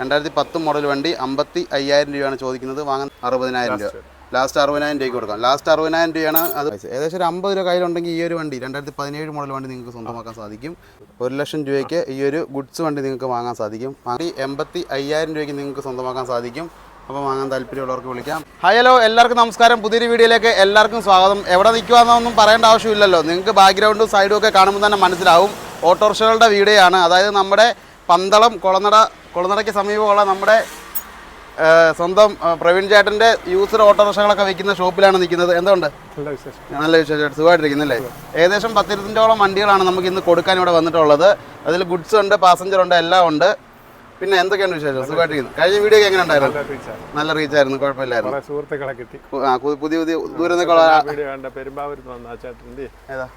രണ്ടായിരത്തി പത്ത് മോഡൽ വണ്ടി അമ്പത്തി അയ്യായിരം രൂപയാണ് ചോദിക്കുന്നത്. വാങ്ങാൻ അറുപതിനായിരം രൂപ. ലാസ്റ്റ് അറുപതിനായിരം രൂപയ്ക്ക് കൊടുക്കാം. ലാസ്റ്റ് അറുപതിനായിരം രൂപയാണ് അത് ഏകദേശം ഒരു അമ്പത് രൂപ കയ്യിലുണ്ടെങ്കിൽ ഈ ഒരു വണ്ടി രണ്ടായിരത്തി പതിനേഴ് മോഡൽ വണ്ടി നിങ്ങൾക്ക് സ്വന്തമാക്കാൻ സാധിക്കും. ഒരു ലക്ഷം രൂപയ്ക്ക് ഈ ഒരു ഗുഡ്സ് വണ്ടി നിങ്ങൾക്ക് വാങ്ങാൻ സാധിക്കും. വണ്ടി എൺപത്തി അയ്യായിരം രൂപയ്ക്ക് നിങ്ങൾക്ക് സ്വന്തമാക്കാൻ സാധിക്കും. അപ്പോൾ വാങ്ങാൻ താല്പര്യമുള്ളവർക്ക് വിളിക്കാം. ഹായ് ഹലോ എല്ലാവർക്കും നമസ്കാരം. പുതിയൊരു വീഡിയോയിലേക്ക് എല്ലാവർക്കും സ്വാഗതം. എവിടെ നിൽക്കുവാന്നൊന്നും പറയേണ്ട ആവശ്യമില്ലല്ലോ. നിങ്ങൾക്ക് ബാക്ക്ഗ്രൗണ്ടും സൈഡും ഒക്കെ കാണുമ്പോൾ തന്നെ മനസ്സിലാവും. ഓട്ടോറിക്ഷകളുടെ വീഡിയോ ആണ് അതായത് നമ്മുടെ പന്തളം കുളനട കുളനടയ്ക്ക് സമീപമുള്ള നമ്മുടെ സ്വന്തം പ്രവീൺ ചേട്ടന്റെ യൂസർ ഓട്ടോറിക്ഷകളൊക്കെ വിൽക്കുന്ന ഷോപ്പിലാണ് നിൽക്കുന്നത്. എന്തുകൊണ്ട് നല്ല വിശേഷം. നല്ല വിശേഷം. സുഖമായിട്ടിരിക്കുന്നല്ലേ? ഏകദേശം പത്തിരുപത്തഞ്ചോളം വണ്ടികളാണ് നമുക്ക് ഇന്ന് കൊടുക്കാൻ ഇവിടെ വന്നിട്ടുള്ളത്. അതിൽ ഗുഡ്സ് ഉണ്ട് പാസഞ്ചർ ഉണ്ട് എല്ലാം ഉണ്ട്. പിന്നെ എന്തൊക്കെയാണ് വിശേഷം? സുഖമായിട്ടിരിക്കുന്നു. കഴിഞ്ഞ വീഡിയോ എങ്ങനെ ഉണ്ടായിരുന്നു? നല്ല റീച്ച് ആയിരുന്നു. കുഴപ്പമില്ലായിരുന്നു. സുഹൃത്തുക്കളെ കിട്ടി. പുതിയ പുതിയ ദൂരം ചേട്ടന്റെ ഏതാ?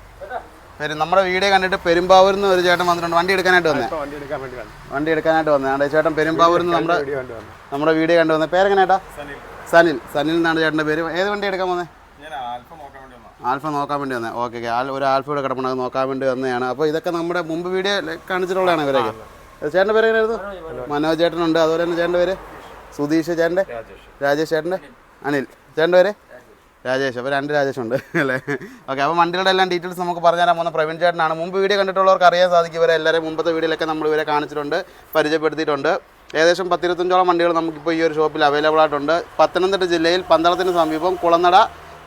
പേര് നമ്മുടെ വീഡിയോ കണ്ടിട്ട് പെരുമ്പാവൂരിൽ നിന്ന് ഒരു ചേട്ടൻ വന്നിട്ടുണ്ട്. വണ്ടി എടുക്കാനായിട്ട് വന്നേ? വണ്ടി എടുക്കാൻ വേണ്ടി വന്നു. വണ്ടി എടുക്കാനായിട്ട് വന്നേ. ആണ്ടെ ചേട്ടൻ പെരുമ്പാവൂരിൽ നിന്ന് നമ്മുടെ നമ്മുടെ വീഡിയോ കണ്ടു വന്നേ. പേരെങ്ങനെയാട്ടാ സനിൽ. സനിൽ. എന്നാണ് ചേട്ടന്റെ പേര്. ഏത് വണ്ടി എടുക്കാൻ വന്നേ? ആൽഫ നോക്കാൻ വേണ്ടി വന്നു. Okay okay. ഒരു ആൽഫയുടെ കിടപ്പുണ്ട്. അത് നോക്കാൻ വേണ്ടി വന്നതാണ്. അപ്പോൾ ഇതൊക്കെ നമ്മുടെ മുമ്പ് വീഡിയോ കാണിച്ചിട്ടുള്ളതാണ് ഇവരൊക്കെ. ചേട്ടന്റെ പേര് എങ്ങനെയായിരുന്നു? മനോജ് ചേട്ടനുണ്ട്. അതുപോലെ തന്നെ ചേട്ടന്റെ പേര്? സുധീഷ് ചേട്ടന്റെ? രാജേഷ് ചേട്ടന്റെ? അനിൽ. ചേട്ടന്റെ പേര്? രാജേഷ് അപ്പോൾ രണ്ട് രാജേഷ് ഉണ്ട് അല്ലേ? ഓക്കെ അപ്പോൾ വണ്ടികളുടെ എല്ലാം ഡീറ്റെയിൽസ് നമുക്ക് പറഞ്ഞാൽ പോകുന്ന പ്രവീൺ ചേട്ടനാണ്. മുമ്പ് വീഡിയോ കണ്ടിട്ടുള്ളവർക്ക് അറിയാൻ സാധിക്കും ഇവരെ എല്ലാവരും മുമ്പത്തെ വീഡിയോയിലൊക്കെ നമ്മൾ ഇവരെ കാണിച്ചിട്ടുണ്ട് പരിചയപ്പെടുത്തിയിട്ടുണ്ട്. ഏകദേശം പത്തിരുപത്തഞ്ചോളം വണ്ടികൾ നമുക്കിപ്പോൾ ഈ ഒരു ഷോപ്പിൽ അവൈലബിൾ ആയിട്ടുണ്ട്. പത്തനംതിട്ട ജില്ലയിൽ പന്തളത്തിന് സമീപം കുളനട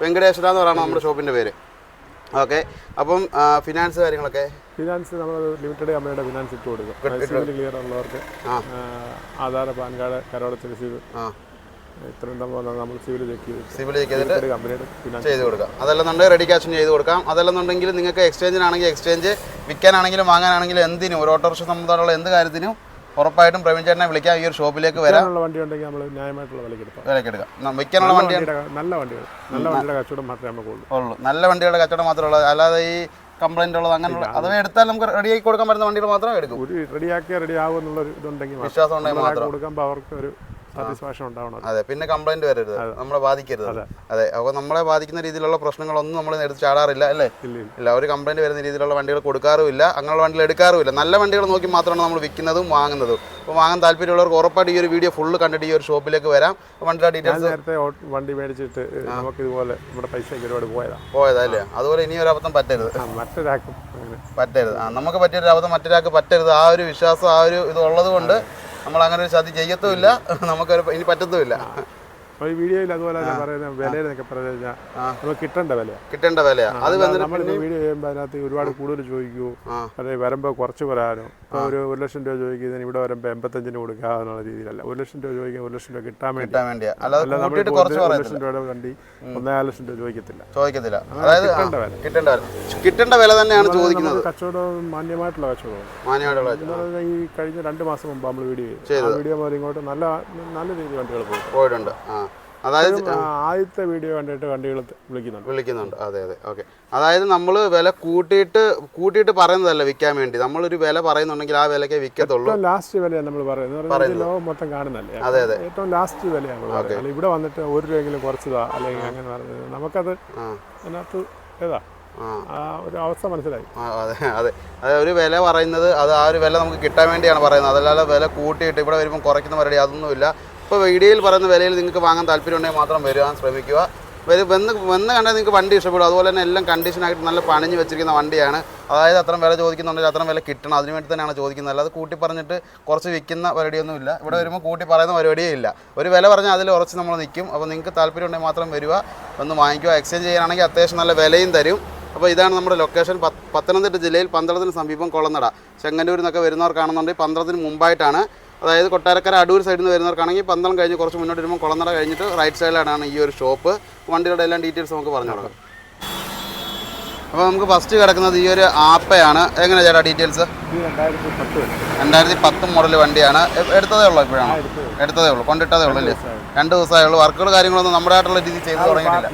വെങ്കടേശ്വര എന്ന് പറയുന്നത് നമ്മുടെ ഷോപ്പിന്റെ പേര്. ഓക്കെ അപ്പം ഫിനാൻസ് കാര്യങ്ങളൊക്കെ? ഫിനാൻസ് നമ്മൾ ലിമിറ്റഡ് കമ്പനിയുടെ ഫിനാൻസ് ഇട്ട് കൊടുക്കും. ക്ലിയർ ഉള്ളവർക്ക് ആധാർ പാൻ കാർഡ് കരോടത്തിൽ രസീത്. നമ്മൾ സിവിൽ ചെയ്ത് സിവിൽ ചെക്ക് ചെയ്തിട്ട് ലിമിറ്റഡ് കമ്പനിയുടെ ഫിനാൻസ് ചെയ്ത് കൊടുക്കാം. അതല്ലെന്നുണ്ടെങ്കിൽ റെഡി ക്യാഷും ചെയ്ത് കൊടുക്കാം. അതല്ലെന്നുണ്ടെങ്കിൽ നിങ്ങൾക്ക് എക്സ്ചേഞ്ചിനാണെങ്കിൽ എക്സ്ചേഞ്ച് വിൽക്കാനാണെങ്കിലും വാങ്ങാനാണെങ്കിലും എന്തിനും ഒരു ഓട്ടോറിക്ഷ സംബന്ധമുള്ള എന്ത് കാര്യത്തിനും ഉറപ്പായിട്ടും പ്രവീൺ ചേട്ടനെ വിളിക്കാം. ഈ ഒരു ഷോപ്പിലേക്ക് വരാം. വണ്ടി ഉണ്ടെങ്കിൽ നമ്മൾ ന്യായമായിട്ടുള്ള വിലക്കെടുക്കാം വിലക്കെടുക്കാം വിൽക്കാനുള്ള വണ്ടി നല്ല വണ്ടികൾ നല്ല വണ്ടിയുടെ കച്ചവടം മാത്രമേ നമുക്കുള്ളൂ ഉള്ളൂ. നല്ല വണ്ടികളുടെ കച്ചവടം മാത്രമേ ഉള്ളൂ. അല്ലാതെ ഈ കംപ്ലൈന്റ് ഉള്ളത് അങ്ങനെയുള്ള അഥവാ എടുത്താൽ നമുക്ക് റെഡിയാക്കി കൊടുക്കാൻ പറ്റുന്ന വണ്ടികൾ മാത്രമേ എടുക്കൂ. റെഡിയാക്കിയാൽ റെഡി ആവും ഒരു ഇതുണ്ടെങ്കിൽ വിശ്വാസം ഉണ്ടെങ്കിൽ മാത്രം. കൊടുക്കുമ്പോൾ അവർക്ക് ഒരു സാറ്റിസ്ഫാക്ഷൻ ഉണ്ടാവണം അതെ പിന്നെ കംപ്ലൈന്റ് വരരുത്. നമ്മളെ ബാധിക്കരുത്. അതെ. അപ്പൊ അപ്പോൾ നമ്മളെ ബാധിക്കുന്ന രീതിയിലുള്ള പ്രശ്നങ്ങളൊന്നും നമ്മൾ എടുത്ത് ചാടാറില്ല അല്ലേ? ഇല്ല ഒരു കംപ്ലൈന്റ് വരുന്ന രീതിയിലുള്ള വണ്ടികൾ കൊടുക്കാറുമില്ല അങ്ങനെയുള്ള വണ്ടികൾ എടുക്കാറുമില്ല. നല്ല വണ്ടികൾ നോക്കി മാത്രമാണ് നമ്മൾ വിൽക്കുന്നതും വാങ്ങുന്നതും. അപ്പോൾ വാങ്ങാൻ താല്പര്യമുള്ളവർക്ക് ഉറപ്പായിട്ട് ഈ ഒരു വീഡിയോ ഫുള്ള് കണ്ടിട്ട് ഈ ഒരു ഷോപ്പിലേക്ക് വരാം. വണ്ടിയുടെ ഡീറ്റെയിൽസ് നേരത്തെ വണ്ടി മേടിച്ചിട്ട് നമുക്ക് ഇതുപോലെ നമ്മുടെ പൈസയ്ക്ക് ഒരുപാട് പോയതാണ് പോയതല്ലേ അതുപോലെ ഇനി ഒരു അബദ്ധം പറ്റരുത്. മറ്റൊരാൾക്കും പറ്റരുത്. ആ നമുക്ക് പറ്റിയൊരു അബദ്ധം മറ്റൊരാൾക്ക് പറ്റരുത്. ആ ഒരു വിശ്വാസം ആ ഒരു ഇത് ഉള്ളത് കൊണ്ട് നമ്മൾ അങ്ങനെ ഒരു ചതി ചെയ്യത്തുമില്ല. നമുക്കൊരു ഇനി പറ്റത്തുമില്ല. അപ്പോൾ ഈ വീഡിയോയിൽ അതുപോലെ തന്നെ പറയുന്ന വിലയെന്നൊക്കെ പറഞ്ഞു കഴിഞ്ഞാൽ നമുക്ക് കിട്ടേണ്ട വില കിട്ടേണ്ട വില അത് നമ്മൾ വീഡിയോ ചെയ്യുമ്പോൾ അതിനകത്ത് ഒരുപാട് കൂടുതൽ ചോദിക്കൂ. അതെ വരുമ്പോൾ കുറച്ച് പറയാനോ? ഇപ്പോൾ ഒരു ഒരു ലക്ഷം രൂപ ചോദിക്കുന്നതിന് ഇവിടെ വരുമ്പോൾ എൺപത്തഞ്ചിന് കൊടുക്കുക എന്നുള്ള രീതിയിലല്ല. ഒരു ലക്ഷം രൂപ ചോദിക്കാൻ ഒരു ലക്ഷം രൂപ കിട്ടാൻ വേണ്ടി. അല്ല നമ്മൾ ഒരു ലക്ഷം രൂപയുടെ വണ്ടി ഒന്നേകാൽ ലക്ഷം രൂപ ചോദിക്കത്തില്ല. ചോദിക്കത്തില്ല. അതായത് കിട്ടേണ്ട വില. കിട്ടേണ്ട വില. തന്നെയാണ് ചോദിക്കുന്നത്. കച്ചവടം മാന്യമായിട്ടുള്ള കച്ചവടം. മാന്യമായിട്ടുള്ള ഈ കഴിഞ്ഞ രണ്ട് മാസം മുമ്പ് നമ്മൾ വീഡിയോ ചെയ്തു. വീഡിയോ പോലെ ഇങ്ങോട്ട് നല്ല നല്ല രീതിയിൽ വണ്ടികൾ പോയിട്ടുണ്ട്. ആ. അതായത് ആദ്യത്തെ വീഡിയോ കണ്ടിട്ട് വണ്ടികൾ വിളിക്കുന്നുണ്ട്. വിളിക്കുന്നുണ്ട്. അതെ അതെ. ഓക്കെ. അതായത് നമ്മൾ വില കൂട്ടിയിട്ട് കൂട്ടിയിട്ട് പറയുന്നതല്ല വിൽക്കാൻ വേണ്ടി. നമ്മളൊരു വില പറയുന്നുണ്ടെങ്കിൽ ആ വിലക്കേ വിൽക്കത്തുള്ളൂ. ലാസ്റ്റ് വിലയാണ് നമ്മൾ പറയുന്നത്. ലോകം മൊത്തം കാണുന്നല്ലേ അതെ, അതെ. ഏറ്റവും ലാസ്റ്റ് വിലയാണ് ഇവിടെ വന്നിട്ട് ഒരു രൂപയെങ്കിലും കുറച്ചതാ അല്ലെങ്കിൽ അങ്ങനെ പറഞ്ഞത് നമുക്കത് അതിനകത്ത് ഏതാ? ഒരു അവസ്ഥ മനസ്സിലായി. അതെ അതെ. അതെ ഒരു വില പറയുന്നത് അത് ആ ഒരു വില നമുക്ക് കിട്ടാൻ വേണ്ടിയാണ് പറയുന്നത്. അതല്ലാതെ വില കൂട്ടിയിട്ട് ഇവിടെ വരുമ്പോൾ കുറയ്ക്കുന്ന പരിപാടി അതൊന്നുമില്ല. ഇപ്പോൾ വീഡിയോയിൽ പറയുന്ന വിലയിൽ നിങ്ങൾക്ക് വാങ്ങാൻ താല്പര്യമുണ്ടെങ്കിൽ മാത്രം വരുവാൻ ശ്രമിക്കുക. വരും വന്ന് വന്ന് കണ്ടാൽ നിങ്ങൾക്ക് വണ്ടി ഇഷ്ടപ്പെടും. അതുപോലെ തന്നെ എല്ലാം കണ്ടീഷനായിട്ട് നല്ല പണിഞ്ഞ് വെച്ചിരിക്കുന്ന വണ്ടിയാണ്. അതായത് അത്രയും വില ചോദിക്കുന്നുണ്ടെങ്കിൽ അത്രയും വില കിട്ടണം. അതിന് വേണ്ടി തന്നെയാണ് ചോദിക്കുന്നത്. അല്ലാതെ കൂട്ടി പറഞ്ഞിട്ട് കുറച്ച് വിൽക്കുന്ന പരിപാടിയൊന്നുമില്ല ഇവിടെ വരുമ്പോൾ കൂട്ടി പറയുന്ന പരിപാടിയേ ഇല്ല. ഒരു വില പറഞ്ഞാൽ അതിൽ ഉറച്ച് നമ്മൾ നിൽക്കും. അപ്പോൾ നിങ്ങൾക്ക് താല്പര്യം ഉണ്ടെങ്കിൽ മാത്രം വരിക. ഒന്ന് വാങ്ങിക്കുക. എക്സ്ചേഞ്ച് ചെയ്യാനാണെങ്കിൽ അത്യാവശ്യം നല്ല വിലയും തരും. അപ്പോൾ ഇതാണ് നമ്മുടെ ലൊക്കേഷൻ പത്ത് പത്തനംതിട്ട ജില്ലയിൽ പന്തളത്തിന് സമീപം കൊളനട. ചെങ്ങന്നൂരിൽ നിന്നൊക്കെ വരുന്നവർക്കാണെന്നുണ്ടെങ്കിൽ പന്തളത്തിന് മുമ്പായിട്ടാണ്. അതായത് കൊട്ടാരക്കര അടൂർ സൈഡിൽ നിന്ന് വരുന്നവർക്കാണെങ്കിൽ പന്തളം കഴിഞ്ഞ് കുറച്ച് മുന്നോട്ട് വരുമ്പോൾ കുളനട കഴിഞ്ഞിട്ട് റൈറ്റ് സൈഡിലാണ് ഈ ഒരു ഷോപ്പ് വണ്ടിയുടെ എല്ലാം ഡീറ്റെയിൽസ് നമുക്ക് പറഞ്ഞു കൊടുക്കാം. അപ്പോൾ നമുക്ക് ഫസ്റ്റ് കിടക്കുന്നത് ഈ ഒരു ആപ്പയാണ്. എങ്ങനെ ചേട്ടാ ഡീറ്റെയിൽസ് രണ്ടായിരത്തി പത്ത് വരെ. രണ്ടായിരത്തി പത്ത് മോഡൽ വണ്ടിയാണ് എടുത്തതേ ഉള്ളൂ ഇപ്പോഴാണ്? എടുത്തതേ ഉള്ളൂ. കൊണ്ടിട്ടതേ ഉള്ളൂ അല്ലേ? രണ്ട് ദിവസമേ ഉള്ളൂ. വർക്കുകൾ കാര്യങ്ങളൊന്നും നമ്മുടെ ആയിട്ടുള്ള രീതിയിൽ ചെയ്തു തുടങ്ങിയിട്ടില്ല.